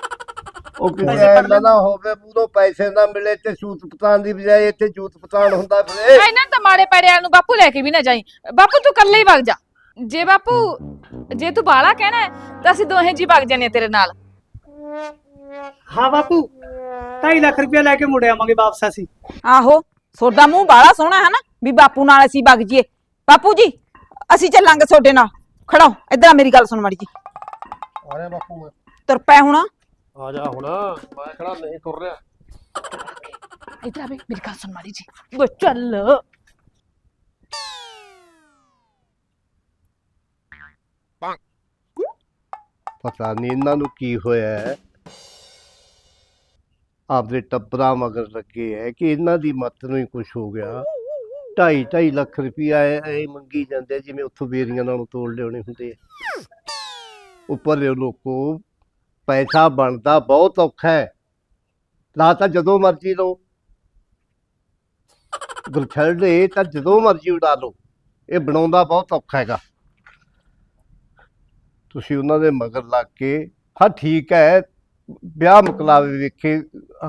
ਉਹ ਕਿਤੇ ਐਨਾ ਨਾ ਹੋਵੇ ਪੂਰੋ ਪੈਸੇ ਨਾ ਮਿਲੇ ਤੇ ਛੂਤ ਪਤਾਨ ਦੀ ਬਜਾਏ ਇੱਥੇ ਜੂਤ ਪਤਾਨ ਹੁੰਦਾ ਫਿਰੇ ਇਹਨਾਂ ਨੂੰ ਤਾਂ ਮਾੜੇ ਪੈੜਿਆਂ ਨੂੰ ਬਾਪੂ ਲੈ ਕੇ ਵੀ ਨਾ ਜਾਈ। ਬਾਪੂ ਤੂੰ ਇਕੱਲੇ ਹੀ ਵਗ ਜਾ। ਜੇ ਬਾਪੂ ਜੇ ਤੂੰ ਬਾਲਾ ਕਹਿਣਾ ਹੈ, ਤਾਂ ਅਸੀਂ ਦੋਹੇ ਜੀ ਵਗ ਜਾਨੇ ਤੇਰੇ ਨਾਲ। ਹਾਂ ਬਾਪੂ 2.5 ਲੱਖ ਰੁਪਇਆ ਲੈ ਕੇ ਮੁੜ ਆਵਾਂਗੇ ਵਾਪਸ ਅਸੀਂ। ਆਹੋ ਸੋਡਾ ਮੂੰਹ ਬਾਲਾ ਸੋਹਣਾ ਹੈ ਨਾ ਵੀ ਬਾਪੂ ਨਾਲ ਅਸੀਂ ਵਗ ਜੀਏ ਬਾਪੂ ਜੀ ਅਸੀਂ ਚੱਲਾਂਗੇ ਤੁਹਾਡੇ ਨਾਲ। ਖੜੋ ਇਧਰ ਮੇਰੀ ਗੱਲ ਸੁਣ ਮਾੜੀ ਜੀ। ਅਰੇ ਬਾਪੂ ਮੈਂ। ਤੁਰ ਪੈ ਹੁਣ। ਆ ਜਾ ਹੁਣ ਮੈਂ ਕਿਹੜਾ ਨਹੀਂ ਤੁਰ ਰਿਹਾ। ਇੱਧਰ ਆ ਵੇ ਮੇਰੀ ਗੱਲ ਸੁਣ ਮਾੜੀ ਜੀ ਉਹ ਚੱਲ। ਪਤਾ ਨਹੀਂ ਇਹਨਾਂ ਨੂੰ ਕੀ ਹੋਇਆ ਹੈ। ਆਪਦੇ ਟੱਬਰਾਂ ਮਗਰ ਲੱਗੇ ਹੈ ਕਿ ਇਹਨਾਂ ਦੀ ਮੱਤ ਨੂੰ ਹੀ ਕੁਝ ਹੋ ਗਿਆ। ਢਾਈ ਢਾਈ ਲੱਖ ਰੁਪਈਆ ਐ ਮੰਗੀ ਜਾਂਦੇ ਆ ਜਿਵੇਂ ਉੱਥੋਂ ਬੇਰੀਆਂ ਨਾਲੋਂ ਤੋੜ ਲਿਆਉਣੇ ਹੁੰਦੇ ਆ। ਉੱਪਰ ਦੇ ਲੋਕੋ ਪੈਸਾ ਬਣਦਾ ਬਹੁਤ ਔਖਾ ਹੈ। ਨਾ ਤਾਂ ਜਦੋਂ ਮਰਜ਼ੀ ਲਓ। ਗੁਲਛੜੇ ਤਾਂ ਜਦੋਂ ਮਰਜ਼ੀ ਉਡਾ ਲਓ। ਇਹ ਬਣਾਉਂਦਾ ਬਹੁਤ ਔਖਾ ਹੈਗਾ। ਤੁਸੀਂ ਉਹਨਾਂ ਦੇ ਮਗਰ ਲੱਗ ਕੇ, ਹਾਂ ਠੀਕ ਹੈ, ਵਿਆਹ ਮੁਕਲਾਵੇ ਵੇਖੇ,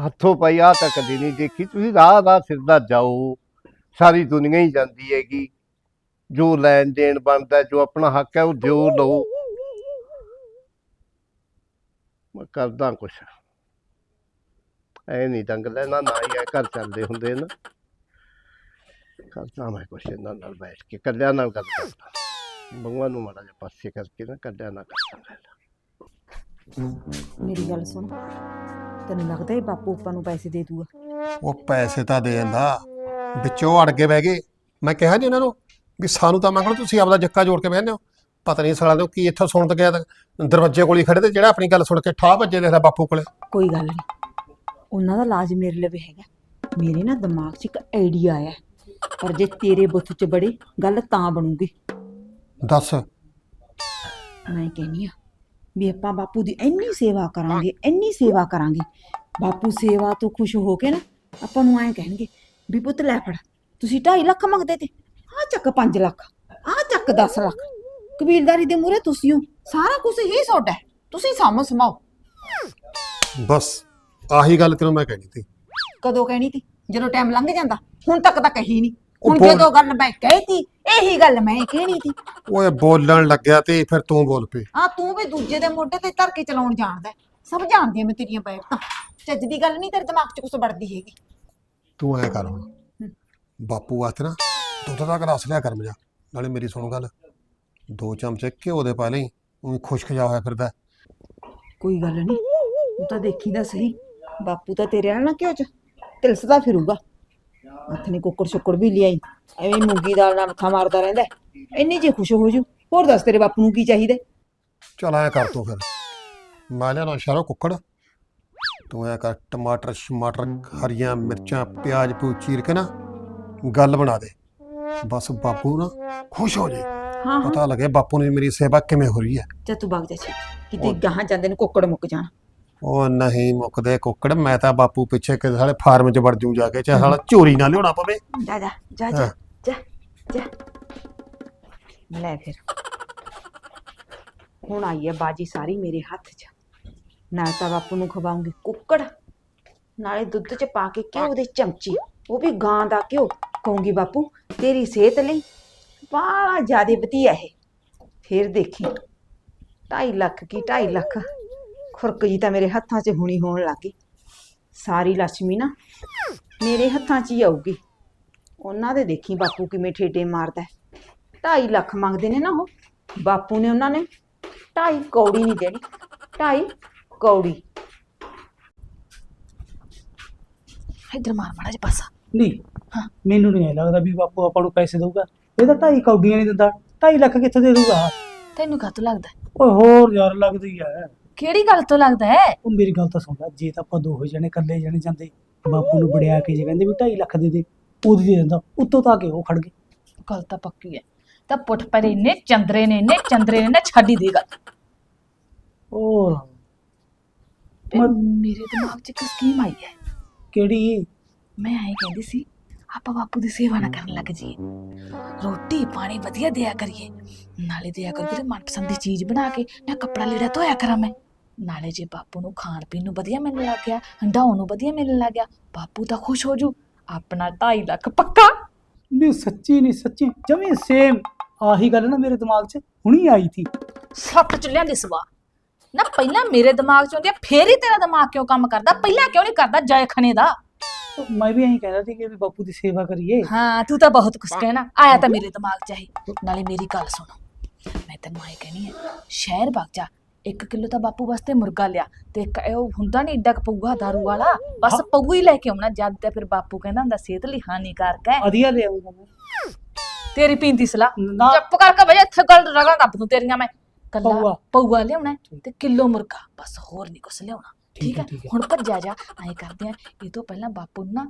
ਹੱਥੋਂ ਪਾਈ ਆ ਤਾਂ ਕਦੇ ਨਹੀਂ ਦੇਖੀ। ਤੁਸੀਂ ਰਾਹ ਰਾਹ ਫਿਰਦਾ ਜਾਓ। ਸਾਰੀ ਦੁਨੀਆ ਹੀ ਜਾਂਦੀ ਹੈਗੀ। ਜੋ ਲੈਣ ਦੇਣ ਬਣਦਾ, ਜੋ ਆਪਣਾ ਹੱਕ ਹੈ, ਉਹ ਦਿਓ, ਲਓ। ਮੈਂ ਕਰਦਾ ਕੁਛ। ਐ ਨਹੀਂ ਦੰਗ ਲੈਣਾ ਨਾ ਹੀ ਐ ਘਰ ਚੱਲਦੇ ਹੁੰਦੇ ਨਾ। ਕਰਦਾ ਮੈਂ ਕੁਛ ਇਹਨਾਂ ਨਾਲ ਬੈਠ ਕੇ ਕੱਲਿਆਂ ਨਾਲ ਗੱਲ ਕਰਦਾ। ਭਗਵਾਨ ਨੂੰ ਮਾੜਾ ਜਿਹਾ ਪਾਸੇ ਕਰਕੇ ਨਾ ਕੱਢਿਆ ਨਾ ਕਰਦਾ ਮੇਰੀ ਗੱਲ ਸੁਣ। ਤੈਨੂੰ ਲੱਗਦਾ ਇਹ ਬਾਪੂ ਆਪਾਂ ਨੂੰ ਪੈਸੇ ਦੇ ਦੂਗਾ? ਉਹ ਪੈਸੇ ਤਾਂ ਦੇ ਦਿੰਦਾ। ਵਿੱਚੋਂ ਅੜ ਕੇ ਬਹਿ ਗਏ। ਮੈਂ ਕਿਹਾ ਨਹੀਂ ਉਹਨਾਂ ਨੂੰ ਵੀ ਸਾਨੂੰ ਤਾਂ ਮੈਂ ਕਿਹਾ ਤੁਸੀਂ ਆਪਦਾ ਜੱਕਾ ਜੋੜ ਕੇ ਬਹਿੰਦੇ ਹੋ। ਪਤਾ ਨਹੀਂ ਸਾਲਾ ਦੇ ਕੀ ਇੱਥੋਂ ਸੁਣ ਤੇ ਗਿਆ ਤਾਂ ਦਰਵਾਜ਼ੇ ਕੋਲ ਹੀ ਖੜੇ ਤੇ ਜਿਹੜਾ ਆਪਣੀ ਗੱਲ ਸੁਣ ਕੇ ਠਾਹ ਭੱਜੇ ਦੇਖਦਾ ਬਾਪੂ ਕੋਲੇ। ਕੋਈ ਗੱਲ ਨਹੀਂ। ਉਹਨਾਂ ਦਾ ਇਲਾਜ ਮੇਰੇ ਲਈ ਹੈਗਾ। ਮੇਰੇ ਨਾ ਦਿਮਾਗ 'ਚ ਇੱਕ ਆਈਡੀਆ ਆਇਆ। ਪਰ ਜੇ ਤੇਰੇ ਬੁੱਤ 'ਚ ਬੜੇ ਗੱਲ ਤਾਂ ਬਣੂਗੀ। ਦੱਸ। ਮੈਂ ਕਹਿੰਨੀ ਆ ਵੀ ਆਪਾਂ ਬਾਪੂ ਦੀ ਇੰਨੀ ਸੇਵਾ ਕਰਾਂਗੇ ਇੰਨੀ ਸੇਵਾ ਕਰਾਂਗੇ। ਬਾਪੂ ਸੇਵਾ ਤੋਂ ਖੁਸ਼ ਹੋ ਕੇ ਨਾ ਆਪਾਂ ਨੂੰ ਐਂ ਕਹਿਣਗੇ ਵੀ ਪੁੱਤ ਲੈ ਫੜ ਤੁਸੀਂ 2.5 ਲੱਖ ਮੰਗਦੇ ਤੇ ਆਹ ਚੱਕ 5 ਲੱਖ ਆਹ ਚੱਕ 10 ਲੱਖ। ਕਬੀਲਦਾਰੀ ਦੇ ਮੂਹਰੇ ਤੁਸੀਂ ਹੋ। ਸਾਰਾ ਕੁਝ ਹੀ ਤੁਹਾਡਾ ਹੈ। ਤੁਸੀਂ ਸਾਂਭ ਸਮਾਓ ਬਸ ਆਹੀ ਗੱਲ ਤੈਨੂੰ ਮੈਂ ਕਹਿਣੀ ਸੀ। ਕਦੋਂ ਕਹਿਣੀ ਤੀ ਜਦੋਂ ਟਾਈਮ ਲੰਘ ਜਾਂਦਾ ਹੁਣ ਤੱਕ ਤਾਂ ਕਹੀ ਨਹੀਂ। ਹੁਣ ਜਦੋਂ ਗੱਲ ਮੈਂ ਕਹਿਤੀ ਇਹੀ ਗੱਲ ਮੈਂ ਕਹਿਣੀ ਤੀ ਓਏ ਬੋਲਣ ਲੱਗਿਆ ਤੇ ਫਿਰ ਤੂੰ ਬੋਲ ਪਈ। ਆ ਤੂੰ ਵੀ ਦੂਜੇ ਦੇ ਮੋਢੇ ਤੇ ਧਰ ਕੇ ਚਲਾਉਣ ਜਾਣਦਾ ਹੈ। ਸਭ ਜਾਣਦੀ ਆ ਮੈਂ ਤੇਰੀਆਂ ਬੈਠਾਂ। ਚੱਜ ਦੀ ਗੱਲ ਨਹੀਂ ਤੇਰੇ ਦਿਮਾਗ 'ਚ ਕੁਛ ਵੜਦੀ ਹੈਗੀ। ਤੂੰ ਐ ਕਰ ਹੁਣ। ਬਾਪੂ ਵਾਸਤੇ ਨਾ ਦੁੱਧ ਦਾ ਗਲਾਸ ਲਿਆ ਕਰ ਮਜਾ। ਨਾਲੇ ਮੇਰੀ ਸੁਣ ਗੱਲ। ਦੋ ਚਮਚੇ ਘਿਓ ਦੇ ਪਾ ਲਈ। ਉਹ ਖੁਸ਼ਕ ਜਾ ਹੋਇਆ ਫਿਰਦਾ। ਕੋਈ ਗੱਲ ਨਹੀਂ ਤੂੰ ਤਾਂ ਦੇਖੀ ਦਾ ਸਹੀ। ਬਾਪੂ ਤਾਂ ਤੇਰੇ ਨਾਲ ਨਾ ਕਿਉਂ ਚ? ਤਿਲਸਦਾ ਫਿਰੂਗਾ। ਹੱਥ ਨੇ ਕੁੱਕੜ ਸ਼ੁੱਕੜ ਵੀ ਲਿਆਈ। ਐਵੇਂ ਮੂੰਗੀ ਦਾਲ ਨਾਲ ਮੱਥਾ ਮਾਰਦਾ ਰਹਿੰਦਾ। ਇੰਨੀ ਜੇ ਖੁਸ਼ ਹੋ ਜੂ ਹੋਰ ਦੱਸ ਤੇਰੇ ਬਾਪੂ ਨੂੰ ਕੀ ਚਾਹੀਦਾ? ਚਲ ਐ ਕਰ ਤੂੰ ਫਿਰ। ਮੈਂ ਲਿਆਣਾ ਸ਼ਹਿਰੋਂ ਕੁੱਕੜ। ਤੂੰ ਐ ਕਰ ਟਮਾਟਰ ਸ਼ਮਾਟਰ ਹਰੀਆਂ ਮਿਰਚਾਂ ਪਿਆਜ਼ ਪੂ ਚੀਰ ਕੇ ਨਾ ਗੱਲ ਬਣਾ ਦੇ। ਬਸ ਬਾਪੂ ਨਾ ਖੁਸ਼ ਹੋ ਜੇ। ਹਾਂ ਹਾਂ। ਪਤਾ ਲੱਗੇ ਬਾਪੂ ਨੇ ਮੇਰੀ ਸੇਵਾ ਕਿਵੇਂ ਹੋ ਰਹੀ ਹੈ। ਚੱਲ ਤੂੰ ਵਗ ਜਾ ਕਿਤੇ ਗਾਹਾਂ ਜਾਂਦੇ ਨੇ ਕੁੱਕੜ ਮੁੱਕ ਜਾਣ। ਉਹ ਨਹੀਂ ਮੁੱਕਦੇ ਕੁੱਕੜ ਮੈਂ ਤਾਂ ਬਾਪੂ ਪਿੱਛੇ ਕਿਸੇ ਸਾਲੇ ਫਾਰਮ 'ਚ ਵੜ ਜੂ ਜਾ ਕੇ ਚਾਹੇ ਸਾਲਾ ਚੋਰੀ ਨਾ ਲਿਆਉਣਾ ਪਵੇ। ਜਾ ਜਾ ਜਾ ਜਾ ਜਾ ਜਾ। ਲੈ ਫਿਰ। ਹੁਣ ਆਈ ਹੈ ਬਾਜੀ ਸਾਰੀ ਮੇਰੇ ਹੱਥ 'ਚ। ਨਾਲ ਤਾਂ ਬਾਪੂ ਨੂੰ ਖਵਾਉਂਗੀ ਕੁੱਕੜ। ਨਾਲੇ ਦੁੱਧ 'ਚ ਪਾ ਕੇ ਘਿਓ ਦੇ ਚਮਚੀ। ਉਹ ਵੀ ਗਾਂ ਦਾ ਘਿਓ। ਕਹੂੰਗੀ ਬਾਪੂ ਤੇਰੀ ਸਿਹਤ ਲਈ ਬੜਾ ਜ਼ਿਆਦੇ ਵਧੀਆ ਇਹ। ਫਿਰ ਦੇਖੀ 2.5 ਲੱਖ ਕੀ 2.5 ਲੱਖ। ਖੁਰਕ ਜੀ ਤਾਂ ਮੇਰੇ ਹੱਥਾਂ 'ਚ ਹੁਣੀ ਹੋਣ ਲੱਗੀ ਸਾਰੀ ਲక్ష్ਮੀ ਨਾ ਮੇਰੇ ਹੱਥਾਂ 'ਚ ਹੀ ਆਊਗੀ। ਉਹਨਾਂ ਦੇ ਦੇਖੀ ਬਾਪੂ ਕਿਵੇਂ ਠੇਡੇ ਮਾਰਦਾ ਹੈ। ਢਾਈ ਲੱਖ ਮੰਗਦੇ ਨੇ ਨਾ ਉਹ। ਬਾਪੂ ਨੇ ਉਹਨਾਂ ਨੇ ਢਾਈ ਕੌੜੀ ਨਹੀਂ ਦੇਣੀ ਢਾਈ ਕੌੜੀ। ਇੱਧਰ ਮਾਰ ਮਾੜਾ ਜਿਹਾ ਪਾਸਾ। ਨਹੀਂ ਮੈਨੂੰ ਨਹੀਂ ਲੱਗਦਾ ਵੀ ਬਾਪੂ ਆਪਾਂ ਨੂੰ ਪੈਸੇ ਦਊਗਾ। ਇਹ ਤਾਂ ਢਾਈ ਕੌਡੀਆਂ ਨਹੀਂ ਦਿੰਦਾ ਢਾਈ ਲੱਖ ਕਿੱਥੋਂ ਦੇ ਦਊਗਾ? ਤੈਨੂੰ ਕਾਹਤੋਂ ਲੱਗਦਾ? ਹੈ? ਓਏ ਹੋਰ ਯਾਰ ਲੱਗਦੀ ਐ। ਕਿਹੜੀ ਗੱਲ ਤੋਂ ਲੱਗਦਾ ਹੈ ਉਹ ਮੇਰੀ ਗੱਲ ਤਾਂ ਸੁਣ ਲੈ ਜੇ ਤਾਂ ਆਪਾਂ ਦੋ ਜਣੇ ਇਕੱਲੇ ਜਣੇ ਜਾਂਦੇ ਬਾਪੂ ਨੂੰ ਬੜਿਆ ਕੇ ਜੇ ਕਹਿੰਦੇ ਵੀ ਢਾਈ ਲੱਖ ਦੇ ਦੇ ਉਹਦੀ ਦੇ ਦਿੰਦਾ ਉੱਤੋਂ ਤਾਂ ਆ ਕੇ ਉਹ ਖੜ ਗਏ। ਗੱਲ ਤਾਂ ਪੱਕੀ ਹੈ ਤਾਂ ਪੁੱਠ ਪਰ ਇੰਨੇ ਚੰਦਰੇ ਨੇ ਇੰਨੇ ਚੰਦਰੇ ਨੇ ਨਾ ਛੱਡ ਹੀ ਦੇਗਾ ਹੋਰ। ਤੇ ਮੈਂ- ਮੇਰੇ ਦਿਮਾਗ 'ਚ ਇੱਕ ਸਕੀਮ ਆਈ ਹੈ ਕਿਹੜੀ? ਮੈਂ ਐਂ ਕਹਿੰਦੀ ਸੀ ਆਪਾਂ ਬਾਪੂ ਦੀ ਸੇਵਾ ਨਾ ਕਰਨ ਲੱਗ ਜੀ ਰੋਟੀ ਪਾਣੀ ਵਧੀਆ ਦਿਆ ਕਰੀਏ। ਨਾਲੇ ਦਿਆ ਕਰਕੇ ਤੇ ਮਨਪਸੰਦ ਦੀ ਚੀਜ਼ ਬਣਾ ਕੇ ਨਾ ਕੱਪੜਾ ਲੀੜਾ ਧੋਇਆ ਕਰਾਂ ਮੈਂ। ਨਾਲੇ ਜੇ ਬਾਪੂ ਨੂੰ ਖਾਣ ਪੀਣ ਨੂੰ ਵਧੀਆ ਮਿਲਣ ਲੱਗ ਗਿਆ ਹੰਡਾਉਣ ਨੂੰ ਵਧੀਆ ਮਿਲਣ ਲੱਗ ਗਿਆ ਬਾਪੂ ਤਾਂ ਖੁਸ਼ ਹੋ ਜੂ। ਆਪਣਾ 2.5 ਲੱਖ ਪੱਕਾ। ਨਹੀਂ ਸੱਚੀ ਨਹੀਂ ਸੱਚੀ। ਜਮੀ ਸੇਮ ਆਹੀ ਗੱਲ ਨਾ ਮੇਰੇ ਦਿਮਾਗ 'ਚ ਹੁਣੀ ਆਈ ਥੀ ਸੱਤ ਚੁੱਲਿਆਂ ਦੀ ਸਵਾ ਨਾ ਪਹਿਲਾਂ ਮੇਰੇ ਦਿਮਾਗ 'ਚ ਆਉਂਦੀ ਆ ਫੇਰ ਹੀ ਤੇਰਾ ਦਿਮਾਗ ਕਿਉਂ ਕੰਮ ਕਰਦਾ? ਪਹਿਲਾਂ ਕਿਉਂ ਨਹੀਂ ਕਰਦਾ ਜੈ ਖਣੇ ਦਾ? ਮੈਂ ਵੀ ਐਂ ਕਹਿੰਦਾ ਸੀ ਕਿ ਵੀ ਬਾਪੂ ਦੀ ਸੇਵਾ ਕਰੀਏ ਹਾਂ ਤੂੰ ਤਾਂ ਬਹੁਤ ਕੁਛ ਕਹਿਣਾ ਆਇਆ ਤਾਂ ਮੇਰੇ ਦਿਮਾਗ 'ਚ ਆਹੀ ਨਾਲੇ ਮੇਰੀ ਗੱਲ ਸੁਣ ਮੈਂ ਤੈਨੂੰ ਆਏ ਕਹਿਣੀ ਹੈ ਸ਼ਹਿਰ ਵਗ ਜਾ 1 ਕਿਲੋ ਤਾਂ ਬਾਪੂ ਵਾਸਤੇ ਮੁਰਗਾ ਲਿਆ ਤੇ ਇੱਕ ਇਹ ਉਹ ਹੁੰਦਾ ਨਹੀਂ ਏਡਾ ਕੁ ਪਊਆ ਦਾਰੂ ਵਾਲਾ ਬਸ ਪਊ ਹੀ ਲੈ ਕੇ ਆਉਣਾ ਜਦ ਤੇ ਫਿਰ ਬਾਪੂ ਕਹਿੰਦਾ ਹੁੰਦਾ ਸਿਹਤ ਲਈ ਹਾਨੀਕਾਰਕ ਹੈ ਵਧੀਆ ਲੈ ਆਉਂਗਾ ਮੈਂ ਤੇਰੀ ਪੀਂਦੀ ਸਲਾਹ ਨਾ ਚੁੱਪ ਕਰਕੇ ਬਈ ਇੱਥੇ ਗੱਲ ਰਗਾ ਦੱਬ ਦੂੰ ਤੇਰੀਆਂ ਮੈਂ ਕੱਲਾ ਪਊਆ। ਪਊਆ ਲਿਆਉਣਾ ਹੈ ਤੇ ਕਿਲੋ ਮੁਰਗਾ ਬਸ ਹੋਰ ਨਹੀਂ ਕੁਛ ਲਿਆਉਣਾ ਠੀਕ ਹੈ। ਹੁਣ ਭੱਜਾ ਜਾ ਐਂ ਕਰਦੇ ਆ ਇਹ ਤੋਂ ਪਹਿਲਾਂ ਬਾਪੂ ਨੂੰ ਨਾ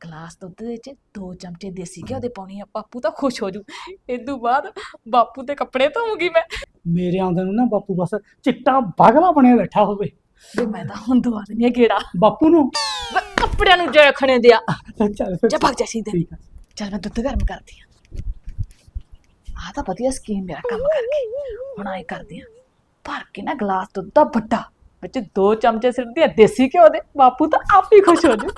ਗਲਾਸ ਦੁੱਧ ਦੇ ਵਿੱਚ ਦੋ ਚਮਚੇ ਦੇਸੀ ਘਿਓ ਦੇ ਪਾਉਣੀ ਆ ਬਾਪੂ ਤਾਂ ਖੁਸ਼ ਹੋ ਜੂ। ਇਹ ਤੋਂ ਬਾਅਦ ਬਾਪੂ ਦੇ ਕੱਪੜੇ ਧੋਊਂਗੀ ਮੈਂ। ਮੇਰੇ ਆਉਂਦੇ ਨੂੰ ਨਾ ਬਾਪੂ ਬਸ ਚਿੱਟਾ ਬਾਗਲਾ ਬਣਿਆ ਬੈਠਾ ਹੋਵੇ। ਤੇ ਮੈਂ ਤਾਂ ਹੁਣ ਦਵਾ ਦਿੰਦੀ ਆ ਗੇੜਾ। ਬਾਪੂ ਨੂੰ? ਵੇ ਕੱਪੜਿਆਂ ਨੂੰ ਜੇ ਖਣੇ ਦਿਆ। ਚੱਲ ਫਿਰ ਜਾ ਭੱਜ ਜਾ ਸੀਧੇ। ਠੀਕ ਚੱਲ ਮੈਂ ਦੁੱਧ ਗਰਮ ਕਰਦੀ ਆ ਆ ਤਾਂ ਵਧੀਆ ਸਕੀਮ ਮੇਰਾ ਕੰਮ ਕਰ ਗਈ ਹੁਣ ਆਏ ਕਰਦੀ ਆ ਭਰ ਕੇ ਨਾ ਗਲਾਸ ਦੁੱਧ ਦਾ ਵੱਡਾ ਵਿੱਚ ਦੋ ਚਮਚੇ ਸਿਰਫ ਦੀ ਦੇਸੀ ਘਿਓ ਦੇ ਬਾਪੂ ਤਾਂ ਆਪ ਹੀ ਖੁਸ਼ ਹੋ ਜੂ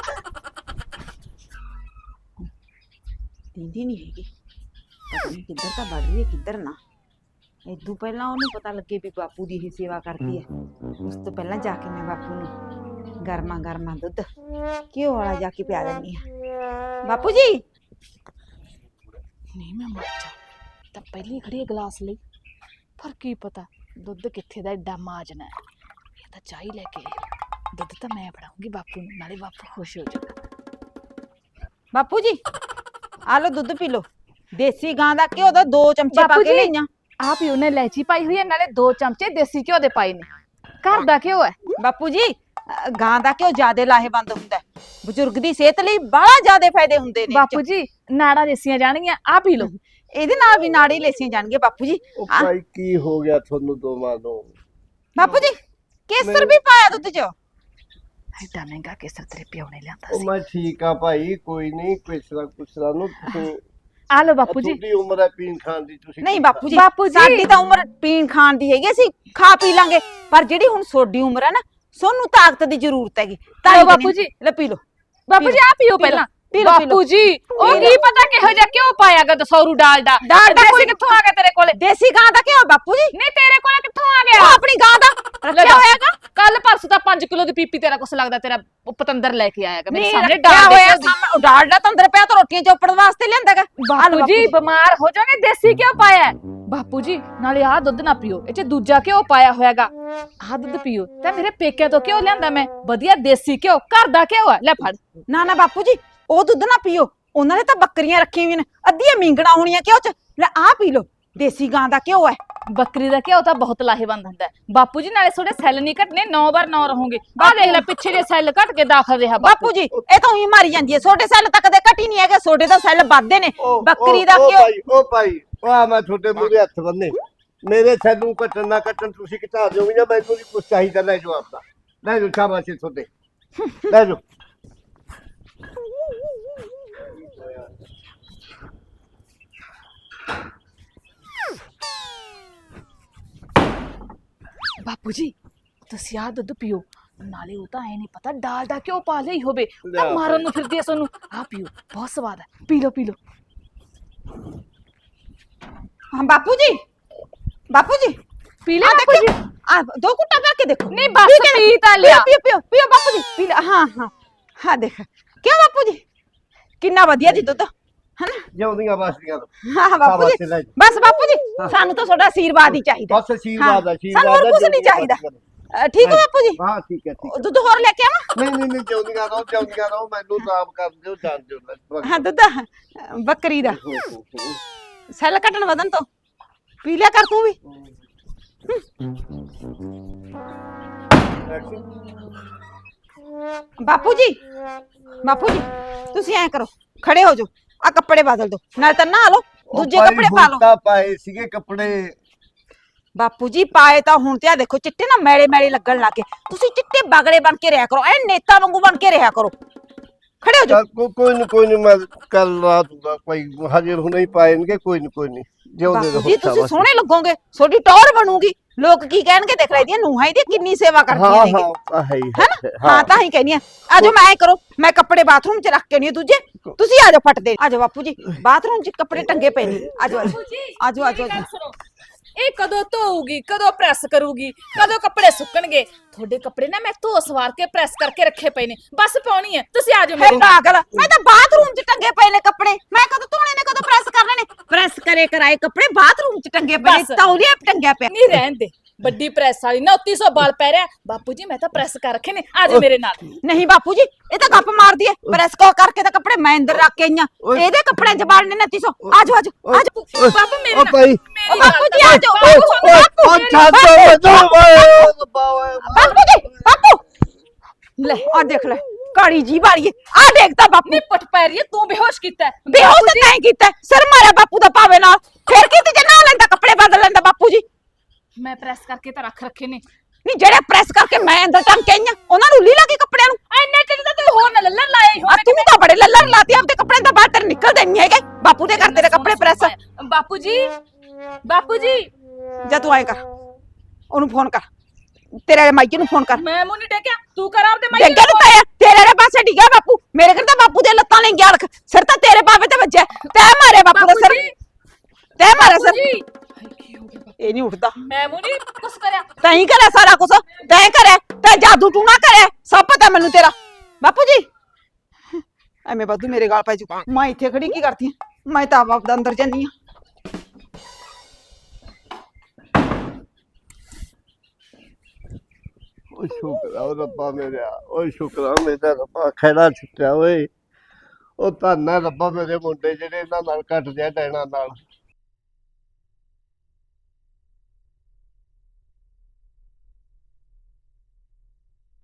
ਦਿੰਦੀ ਨਹੀਂ ਹੈਗੀ। ਪਤਾ ਨਹੀਂ ਕਿੱਧਰ ਤਾਂ ਵੜ ਰਹੀ ਹੈ ਕਿੱਧਰ ਨਾ। ਇਦੋਂ ਪਹਿਲਾਂ ਉਹਨੂੰ ਪਤਾ ਲੱਗੇ ਵੀ ਬਾਪੂ ਦੀ ਹੀ ਸੇਵਾ ਕਰਦੀ ਹੈ। ਉਸ ਤੋਂ ਪਹਿਲਾਂ ਜਾ ਕੇ ਮੈਂ ਬਾਪੂ ਨੂੰ ਗਰਮਾ ਗਰਮਾ ਦੁੱਧ ਘਿਓ ਵਾਲਾ ਜਾ ਕੇ ਪਿਆ ਦਿੰਦੀ ਆ ਬਾਪੂ ਜੀ! ਨਹੀਂ ਮੈਂ ਮਰ ਜਾ ਤਾਂ ਪਹਿਲੀ ਖੜੀ ਗਲਾਸ ਲਈ। ਪਰ ਕੀ ਪਤਾ ਦੁੱਧ ਕਿੱਥੇ ਦਾ ਐਡਾ ਮਾਜਨਾ ਹੈ। ਇਹ ਤਾਂ ਚਾਹ ਹੀ ਲੈ ਕੇ ਆਈ। ਦੁੱਧ ਤਾਂ ਮੈਂ ਫੜਾਉਂਗੀ ਬਾਪੂ ਨੂੰ ਨਾਲੇ ਬਾਪੂ ਖੁਸ਼ ਹੋ ਜਾਊਗਾ ਬਾਪੂ ਜੀ ਆ ਲਓ ਦੁੱਧ ਪੀ ਲਓ। ਦੇਸੀ ਗਾਂ ਦਾ ਘਿਓ ਦਾ ਦੋ ਚਮਚੇ ਪਾ ਬਾਪੂ ਕੇ ਜੀ। ਲਈਆਂ ਆਪ ਹੀ ਉਹਨੇ ਇਲਾਇਚੀ ਪਾਈ ਹੋਈ ਹੈ ਨਾਲੇ ਦੋ ਚਮਚੇ ਦੇਸੀ ਘਿਓ ਦੇ ਪਾਏ ਨੇ। ਘਰ ਦਾ ਘਿਓ ਹੈ। ਬਾਪੂ ਜੀ ਅ, ਗਾਂ ਦਾ ਘਿਓ ਜ਼ਿਆਦਾ ਲਾਹੇਵੰਦ ਹੁੰਦਾ ਹੈ। ਬਜ਼ੁਰਗ ਦੀ ਸਿਹਤ ਲਈ ਬੜਾ ਜ਼ਿਆਦਾ ਫਾਇਦੇ ਹੁੰਦੇ ਨੇ। ਇਹ 'ਚ। ਬਾਪੂ ਜੀ ਨਾੜਾਂ ਦੇਸੀਆਂ ਜਾਣਗੀਆਂ ਆ ਪੀ ਲਓ। ਇਹਦੇ ਨਾਲ ਵੀ ਨਾੜੀ ਲੇਸੀਆਂ ਜਾਣਗੇ ਬਾਪੂ ਜੀ। ਉਹ ਆ, ਭਾਈ ਕੀ ਹੋ ਗਿਆ ਤੁਹਾਨੂੰ ਦੋਵਾਂ ਨੂੰ? ਬਾਪੂ ਜੀ ਕੇਸਰ ਵੀ ਪਾਇਆ ਦੁੱਧ 'ਚ? ਐਡਾ ਮਹਿੰਗਾ ਕੇਸਰ ਤੇਰੇ ਪਿਓ ਨੇ ਲਿਆਂਦਾ ਉਹ ਸੀ। ਮੈਂ ਠੀਕ ਆ ਭਾਈ ਕੋਈ ਨਹੀਂ ਪੁੱਛਦਾ ਪੁੱਛਦਾ ਨੂੰ ਤੁਸੀਂ ਆ ਲਓ ਬਾਪੂ ਜੀ। ਤੁਹਾਡੀ ਉਮਰ ਹੈ ਪੀਣ ਖਾਣ ਦੀ ਤੁਸੀਂ ਨਹੀਂ ਬਾਪੂ ਜੀ ਬਾਪੂ ਜੀ। ਸਾਡੀ ਤਾਂ ਉਮਰ ਪੀਣ ਖਾਣ ਦੀ ਹੈਗੀ ਅਸੀਂ ਖਾ ਪੀ ਲਾਂਗੇ। ਪਰ ਜਿਹੜੀ ਹੁਣ ਸੋਡੀ ਉਮਰ ਹੈ ਨਾ ਸੋਨੂੰ ਤਾਕਤ ਦੀ ਜ਼ਰੂਰਤ ਹੈਗੀ। ਤਾਂ ਹੀ ਬਾਪੂ ਕਹਿੰਦੇ- ਜੀ। ਲੈ ਪੀ ਲਓ। ਬਾਪੂ ਜੀ ਆ ਪੀਓ ਪਹਿਲਾਂ। ਪੀ ਲਓ। ਬਾਪੂ ਜੀ ਉਹ ਕੀ। ਪਤਾ ਕਿਹੋ ਜਿਹਾ ਕਿਉਂ ਪਾਇਆਗਾ ਦਸੌਰੂ ਡਾਲਡਾ ਦੇਸੀ ਕੋਈ- ਕਿੱਥੋਂ ਆ ਗਿਆ ਤੇਰੇ ਕੋਲੇ? ਦੇਸੀ ਗਾਂ ਦਾ ਘਿਓ ਬਾਪੂ ਜੀ। ਨਹੀਂ ਤੇਰੇ ਕੋਲੇ ਕਿੱਥੋਂ ਆ ਉਹ ਗਿਆ ਆਪਣੀ ਗਾਂ ਦਾ ਰੱਖਿਆ ਹੋਇਆਗਾ। ਕੱਲ ਪਰਸੋਂ ਤਾਂ 5 ਕਿਲੋ ਦੀ ਪੀਪੀ ਤੇਰਾ ਕੁਛ ਲੱਗਦਾ ਤੇਰਾ ਪਤੰਦਰ ਲੈ ਕੇ ਆਇਆਗਾ ਮੇਰੇ ਸਾਹਮਣੇ ਡਾਲ ਹੋਇਆ ਦੇ ਸਾਹਮਣੇ। ਉਹ ਡਾਲਡਾ ਤਾਂ ਅੰਦਰ ਪਿਆ ਤਾਂ ਰੋਟੀਆਂ ਚੋਪੜਨ ਵਾਸਤੇ ਲਿਆਂਦਾਗਾ ਬਾਪੂ ਜੀ ਬਿਮਾਰ ਹੋ ਜਾਓਗੇ ਦੇਸੀ ਕਿਉਂ ਪਾਇਆ? ਬਾਪੂ ਜੀ ਨਾਲੇ ਆਹ ਦੁੱਧ ਨਾ ਪੀਓ ਇਹ ਚ ਦੂਜਾ ਘਿਓ ਪਾਇਆ ਹੋਇਆਗਾ ਆਹ ਦੁੱਧ ਪੀਓ ਤਾਂ ਮੇਰੇ ਪੇਕਿਆਂ ਤੋਂ ਘਿਓ ਲਿਆਂਦਾ ਮੈਂ। ਵਧੀਆ ਦੇਸੀ ਘਿਓ ਘਰ ਦਾ ਘਿਓ ਹੈ। ਲੈ ਫੜ। ਨਾ ਨਾ ਬਾਪੂ ਜੀ ਉਹ ਦੁੱਧ ਨਾ ਪੀਓ। ਉਹਨਾਂ ਨੇ ਤਾਂ ਬੱਕਰੀਆਂ ਰੱਖੀਆਂ ਹੋਈਆਂ ਨੇ। ਅੱਧੀਆਂ ਮੀਂਗਣਾ ਹੋਣੀਆਂ ਘਿਓ ਚ। ਲੈ ਆਹ ਪੀ ਲਓ। ਦੇਸੀ ਗਾਂ ਦਾ ਘਿਓ ਹੈ। ਬੱਕਰੀ ਦਾ ਘਿਓ ਤਾਂ ਬਹੁਤ ਲਾਹੇਵੰਦ ਹੁੰਦਾ ਹੈ। ਬਾਪੂ ਜੀ ਨਾਲੇ ਤੁਹਾਡੇ ਸੈੱਲ ਨਹੀਂ ਘਟਨੇ। 9 ਬਾਰ 9 ਰਹੋਗੇ। ਆਹ ਦੇਖ ਲੈ ਪਿੱਛੇ ਦੇ ਸੈੱਲ ਘਟ ਕੇ ਦਾਖਲ ਰਿਹਾ ਬਾਪੂ। ਜੀ ਇਹ ਤਾਂ ਉਹੀ ਮਾਰੀ ਜਾਂਦੀ ਹੈ। ਛੋਟੇ ਸੈੱਲ ਤੱਕ ਦੇ ਘਟੀ ਨਹੀਂ ਹੈਗੇ। ਛੋਟੇ ਤਾਂ ਸੈੱਲ ਵੱਧਦੇ ਨੇ। ਉਹ- ਬੱਕਰੀ ਉਹ- ਦਾ ਉਹ ਘਿਓ ਭਾਈ ਉਹ ਭਾਈ ਉਹ ਆ ਮੈਂ ਤੁਹਾਡੇ ਮੂਹਰੇ ਹੱਥ ਬੰਨੇ ਮੇਰੇ ਸੈਨੂੰ ਕੱਟਣ ਨਾ ਕੱਟਣ ਤੁਸੀਂ ਘਟਾ ਦਿਓਗੇ ਨਾ ਮੈਨੂੰ ਨਹੀਂ ਕੁਝ ਚਾਹੀਦਾ। ਲੈ ਜਾਓ ਆਪਦਾ। ਲੈ ਜਾਓ ਸ਼ਾਬਾਸ਼ ਏ ਤੁਹਾਡੇ। ਲੈ ਜਾਓ। ਬਾਪੂ ਜੀ ਤੁਸੀਂ ਆਹ ਦੁੱਧ ਪੀਓ। ਨਾਲੇ ਉਹ ਤਾਂ ਐ ਨਹੀਂ ਪਤਾ ਡਾਲ ਦਾ ਕਿਉਂ ਪਾ ਲਈ ਹੋਵੇ। ਲਿਆ ਤਾਂ ਮਾਰਨ ਨੂੰ ਫਿਰਦੀ ਐ ਤੁਹਾਨੂੰ ਆਹ ਪੀਓ ਬਹੁਤ ਸਵਾਦ ਹੈ ਪੀ ਲਓ ਪੀ ਲਓ। ਹਾਂ ਬਾਪੂ ਜੀ ਬਾਪੂ ਜੀ ਪੀ ਲਿਆ ਆ ਬਾਪੂ ਜੀ ਆ ਦੋ ਕੁੱਟਾ ਪਾ ਕੇ ਦੇਖੋ। ਨਹੀਂ ਬਸ ਪੀ ਕੇ ਪੀ ਤਾਂ ਲਿਆ। ਪੀਓ ਪੀਓ ਪੀਓ ਬਾਪੂ ਜੀ ਪੀ ਲਿਆ। ਹਾਂ ਹਾਂ। ਹਾਂ ਦੇਖ। ਕਿਉਂ ਬਾਪੂ ਜੀ ਕਿੰਨਾ ਵਧੀਆ ਜੀ ਦੁੱਧ। ਹਨਾ? ਜਿਉਂਦੀਆਂ ਵਸਦੀਆਂ ਤੋਂ। ਹਾਂ ਹਾਂ ਬਾਪੂ ਸ਼ਾਬਾਸ਼ ਜੀ। ਲੈ ਜਾਓ। ਬਸ ਬਾਪੂ ਜੀ ਸਾਨੂੰ ਤਾਂ ਤੁਹਾਡਾ ਆਸ਼ੀਰਵਾਦ ਹੀ ਚਾਹੀਦਾ। ਬਸ ਆਸ਼ੀਰਵਾਦ ਆ, ਹਾਂ, ਆਸ਼ੀਰਵਾਦ ਸਾਨੂੰ ਹੋਰ ਆ, ਕੁਝ ਨਹੀਂ ਜਿਉਂਦੀਆਂ ਚਾਹੀਦਾ। ਵਸਦੀਆਂ ਅ, ਠੀਕ ਹੈ ਬਾਪੂ ਜੀ? ਹਾਂ ਠੀਕ ਹੈ ਠੀਕ ਉਹ ਦੁੱਧ ਹੋਰ ਲੈ ਕੇ ਆਵਾਂ? ਨਹੀਂ ਨਹੀਂ ਨਹੀਂ ਜਿਉਂਦੀਆਂ ਰਹੋ ਜਿਉਂਦੀਆਂ ਰਹੋ ਮੈਨੂੰ ਨਾਮ ਕਰ ਦਿਓ ਜਾਣ ਦਿਓ। ਲੈ ਹਾਂ ਦੁੱਧ ਅ, ਬੱਕਰੀ ਦਾ। ਸੈੱਲ ਕੱਟਣ ਵਧਨ ਤੋਂ। ਪੀ ਲਿਆ ਕਰ ਤੂੰ ਵੀ। ਬਾਪੂ ਜੀ ਬਾਪੂ ਜੀ ਤੁਸੀਂ ਐ ਕਰੋ ਖੜੇ ਹੋ ਜਾਓ। ਆ ਕੱਪੜੇ ਬਦਲ ਦਿਓ ਨਾਲ ਤਾਂ ਨਹਾ ਲਓ ਦੂਜੇ ਕੱਪੜੇ ਪਾ ਲਓ। ਤਾਂ ਪਾਏ ਸੀਗੇ ਕੱਪੜੇ। ਬਾਪੂ ਜੀ ਪਾਏ ਤਾਂ ਹੁਣ ਤੇ ਆ ਦੇਖੋ ਚਿੱਟੇ ਨਾ ਮੈਲੇ ਮੈਲੇ ਲੱਗਣ ਲੱਗੇ ਤੁਸੀਂ ਚਿੱਟੇ ਬਗੜੇ ਬਣ ਕੇ ਰਿਹਾ ਕਰੋ ਐ ਨੇਤਾ ਵਾਂਗੂ ਬਣ ਕੇ ਰਿਹਾ ਕਰੋ। ਖੜੇ ਹੋ ਜਾਓ। ਚੱਲ ਕੋ- ਕੋਈ ਨਹੀਂ ਕੋਈ ਨਹੀਂ ਮੈਂ ਕੱਲ ਰਾਤ ਦਾ ਕੋਈ ਹਜੇ ਹੁਣੇ ਹੀ ਪਾਏਨਗੇ ਕੋਈ ਨਹੀਂ ਕੋਈ ਨਹੀਂ ਜਿਉਂਦੇ ਬਾਪੂ ਰਹੋ ਜੀ ਤੁਸੀਂ ਸ਼ਾਬਾਸ਼। ਸੋਹਣੇ ਲੱਗੋਗੇ ਤੁਹਾਡੀ ਟੌਰ ਬਣੂਗੀ। ਲੋਕ ਕੀ ਕਹਿਣਗੇ ਦੇਖ ਲੈ ਇਹਦੀਆਂ ਨੂੰਹਾਂ ਇਹਦੀ ਕਿੰਨੀ ਸੇਵਾ ਕਰਦੀਆਂ ਹਾਂ ਨੇਗੇ ਹਾਂ ਆ ਹੈ ਹੀ ਹੈਨਾ? ਹੈ, ਹਾਂ ਤਾਂ ਹੀ ਕਹਿੰਦੀ ਆ। ਆਜੋ ਮੈਂ ਐ ਕਰੋ ਮੈਂ ਕੱਪੜੇ ਬਾਥਰੂਮ 'ਚ ਰੱਖ ਕੇ ਨਹੀਂ ਦੂਜੇ। ਤੁਸੀਂ ਆਜੋ ਫਟ ਦੇ ਆਜੋ ਬਾਪੂ ਜੀ। ਬਾਥਰੂਮ 'ਚ ਕੱਪੜੇ ਟੰਗੇ ਪਏ ਨੇ। ਆਜੋ ਆਜੋ ਆਜੋ ਆਜੋ ਆਜੋ। ਸੁਣੋ। ਇਹ ਕਦੋਂ ਧੋਊਗੀ ਕਦੋਂ ਪ੍ਰੈਸ ਕਰੂਗੀ ਕਦੋਂ ਕੱਪੜੇ ਸੁੱਕਣਗੇ? ਤੁਹਾਡੇ ਕੱਪੜੇ ਨਾ ਮੈਂ ਧੋ ਸਵਾਰ ਕੇ ਪ੍ਰੈਸ ਕਰਕੇ ਰੱਖੇ ਪਏ ਨੇ। ਬਸ ਪਾਉਣੀ ਹੈ। ਤੁਸੀਂ ਆ ਜਾਓ ਮੇਰੇ ਪਾਗਲ ਮੈਂ ਤਾਂ ਬਾਥਰੂਮ 'ਚ ਟੰਗੇ ਪਏ ਨੇ ਕੱਪੜੇ। ਮੈਂ ਕਦੋਂ ਧੋਣੇ ਨੇ ਕਦੋਂ ਪ੍ਰੈਸ ਕਰਨੇ ਨੇ? ਪ੍ਰੈਸ ਕਰੇ ਕਰਾਏ ਕੱਪੜੇ ਬਾਥਰੂਮ 'ਚ ਟੰਗੇ ਪਏ ਨੇ। ਬਸ। ਤੌਲੀਆ ਟੰਗਿਆ ਪਿਆ। ਨਹੀਂ ਰਹਿਣ ਦੇ। ਵੱਡੀ ਪ੍ਰੈਸ ਵਾਲੀ। ਨਾ 2900 ਬਾਲ ਪੈ ਰਿਹਾ। ਬਾਪੂ ਜੀ ਮੈਂ ਤਾਂ ਪ੍ਰੈਸ ਕਰ ਰੱਖੇ ਨੇ। ਆ ਜਾ ਮੇਰੇ ਨਾਲ। ਨਹੀਂ ਬਾਪੂ ਜੀ ਇਹ ਤਾਂ ਗੱਪ ਮਾਰਦੀ ਐ ਪ੍ਰੈਸ ਕੋ ਕਰਕੇ ਤਾਂ ਕੱਪੜੇ ਮੈਂ ਅੰਦਰ ਰੱਖ ਕੇ ਆਈਆਂ ਇਹਦੇ ਕੱਪੜਿਆਂ 'ਚ ਬਾਲ ਨੇ 2900 ਆਜੋ ਆਜੋ ਆਜੋ ਬਾਪੂ ਮੇਰੇ ਨਾਲ ਭਾਈ। ਓ ਬਾਪੂ ਜੀ ਆਜੋ ਓ ਓ ਛੱਡ ਓਏ ਬਾਪੂ ਜੀ ਬਾਪੂ ਲੈ ਆ ਦੇਖ ਲੈ। ਕਾਲੀ ਜੀ ਵਾਲੀ ਆ ਦੇਖ ਤਾਂ ਬਾਪੂ। ਨੀ ਪਟ ਪੈ ਰਹੀ ਤੂੰ ਬੇਹੋਸ਼ ਕੀਤਾ। ਹੈ। ਬੇਹੋਸ਼ ਤਾਂ ਤੈਂ ਕੀਤਾ। ਸਿਰ ਮਾਰਿਆ ਬਾਪੂ ਦਾ ਪਾਵੇ ਨਾਲ। ਫਿਰ ਕੀ ਤੇ ਜੇ ਨਾ ਲੈਂਦਾ ਕੱਪੜੇ ਬਦਲ ਲੈਂਦਾ ਬਾਪੂ ਜੀ। ਮੈਂ ਪ੍ਰੈਸ ਕਰਕੇ ਤਾਂ ਰੱਖ ਰੱਖੇ ਨੇ। ਨਹੀਂ ਜਿਹੜੇ ਪ੍ਰੈਸ ਕਰਕੇ ਮੈਂ ਅੰਦਰ ਟੰਗ ਕੇ ਆਈਆਂ ਉਹਨਾਂ ਨੂੰ ਲੀਲਾ ਕੀ ਕੱਪੜਿਆਂ ਨੂੰ? ਐਨੇ ਚਿਰ ਤਾਂ ਤੂੰ ਹੋਰ ਨਾ ਲੱਲਣ ਲਾਇਆ ਹੀ ਆ ਤੂੰ ਤਾਂ ਬੜੇ ਲੱਲਰ ਲਾਤੀ ਆਪਦੇ ਕੱਪੜੇ ਦਾ ਬਾਹਰ ਤੇਰੇ ਨਿਕਲਦੇ ਨਹੀਂ ਹੈਗੇ। ਬਾਪੂ ਦੇ ਘਰ ਤੇਰੇ ਕੱਪੜੇ ਪ੍ਰੈਸ ਬਾਪੂ ਜੀ ਬਾਪੂ ਜੀ। ਜਾ ਤੂੰ ਆਏ ਕਰ ਉਹਨੂੰ ਫੋਨ ਕਰ। ਤੇਰੇ ਮਾਈਕੇ ਨੂੰ ਫੋਨ ਕਰ। ਮੈਂ ਮੂੰਹ ਨਹੀਂ ਟੇਕਿਆ ਤੂੰ ਕਰ ਆਪਦੇ ਮਾਈ ਡੱਗੇ ਨੂੰ ਤਾਇਆ ਤੇਰੇ ਵਾਲੇ ਪਾਸੇ ਡਿੱਗਿਆ ਬਾਪੂ। ਮੇਰੇ ਘਰ ਤਾਂ ਬਾਪੂ ਦੇ ਲੱਤਾਂ ਨੇ ਗਿਆ ਰੱਖ। ਸਿਰ ਤਾਂ ਤੇਰੇ ਪਾਵੇ ਤੇ ਵੱਜਿਆ। ਤੈ ਮਾਰੇ ਬਾਪੂ ਦਾ ਸਿਰ। ਤੈ ਮਾਰੇ ਸਿਰ। ਇਹ ਨਹੀਂ ਉੱਠਦਾ। ਮੈਂ ਮੂੰਹ ਨਹੀਂ ਕੁਛ ਕਰਿਆ। ਤੈਂ ਹੀ ਕਰਿਆ ਸਾਰਾ ਕੁਝ ਤੈਂ ਕਰਿਆ ਤੈਂ ਜਾਦੂ ਟੂਣਾ ਕਰਿਆ ਸਭ ਪਤਾ ਮੈਨੂੰ ਤੇਰਾ। ਬਾਪੂ ਜੀ ਐਵੇਂ ਬਾਦੂ ਮੇਰੇ ਗਾਲ ਪੈ ਜੂ ਮੈਂ ਇੱਥੇ ਖੜੀ ਕੀ ਕਰਦੀ ਆਂ? ਮੈਂ ਤਾਂ ਆਪ ਦਾ ਅੰਦਰ ਜਾਂਦੀ ਆ। ਓ ਸ਼ੁਕਰ ਰੱਬਾ ਮੇਰਿਆ ਓ ਸ਼ੁਕਰ ਮੇਰਾ ਰੱਬਾ ਖੈੜਾ ਛੁੱਟਿਆ ਓਏ। ਉਹ ਧੰਨ ਰੱਬਾ ਮੇਰੇ ਮੁੰਡੇ ਜਿਹੜੇ ਇਹਨਾਂ ਨਾਲ ਕੱਟ ਗਿਆ ਡੈਣਾ ਨਾਲ।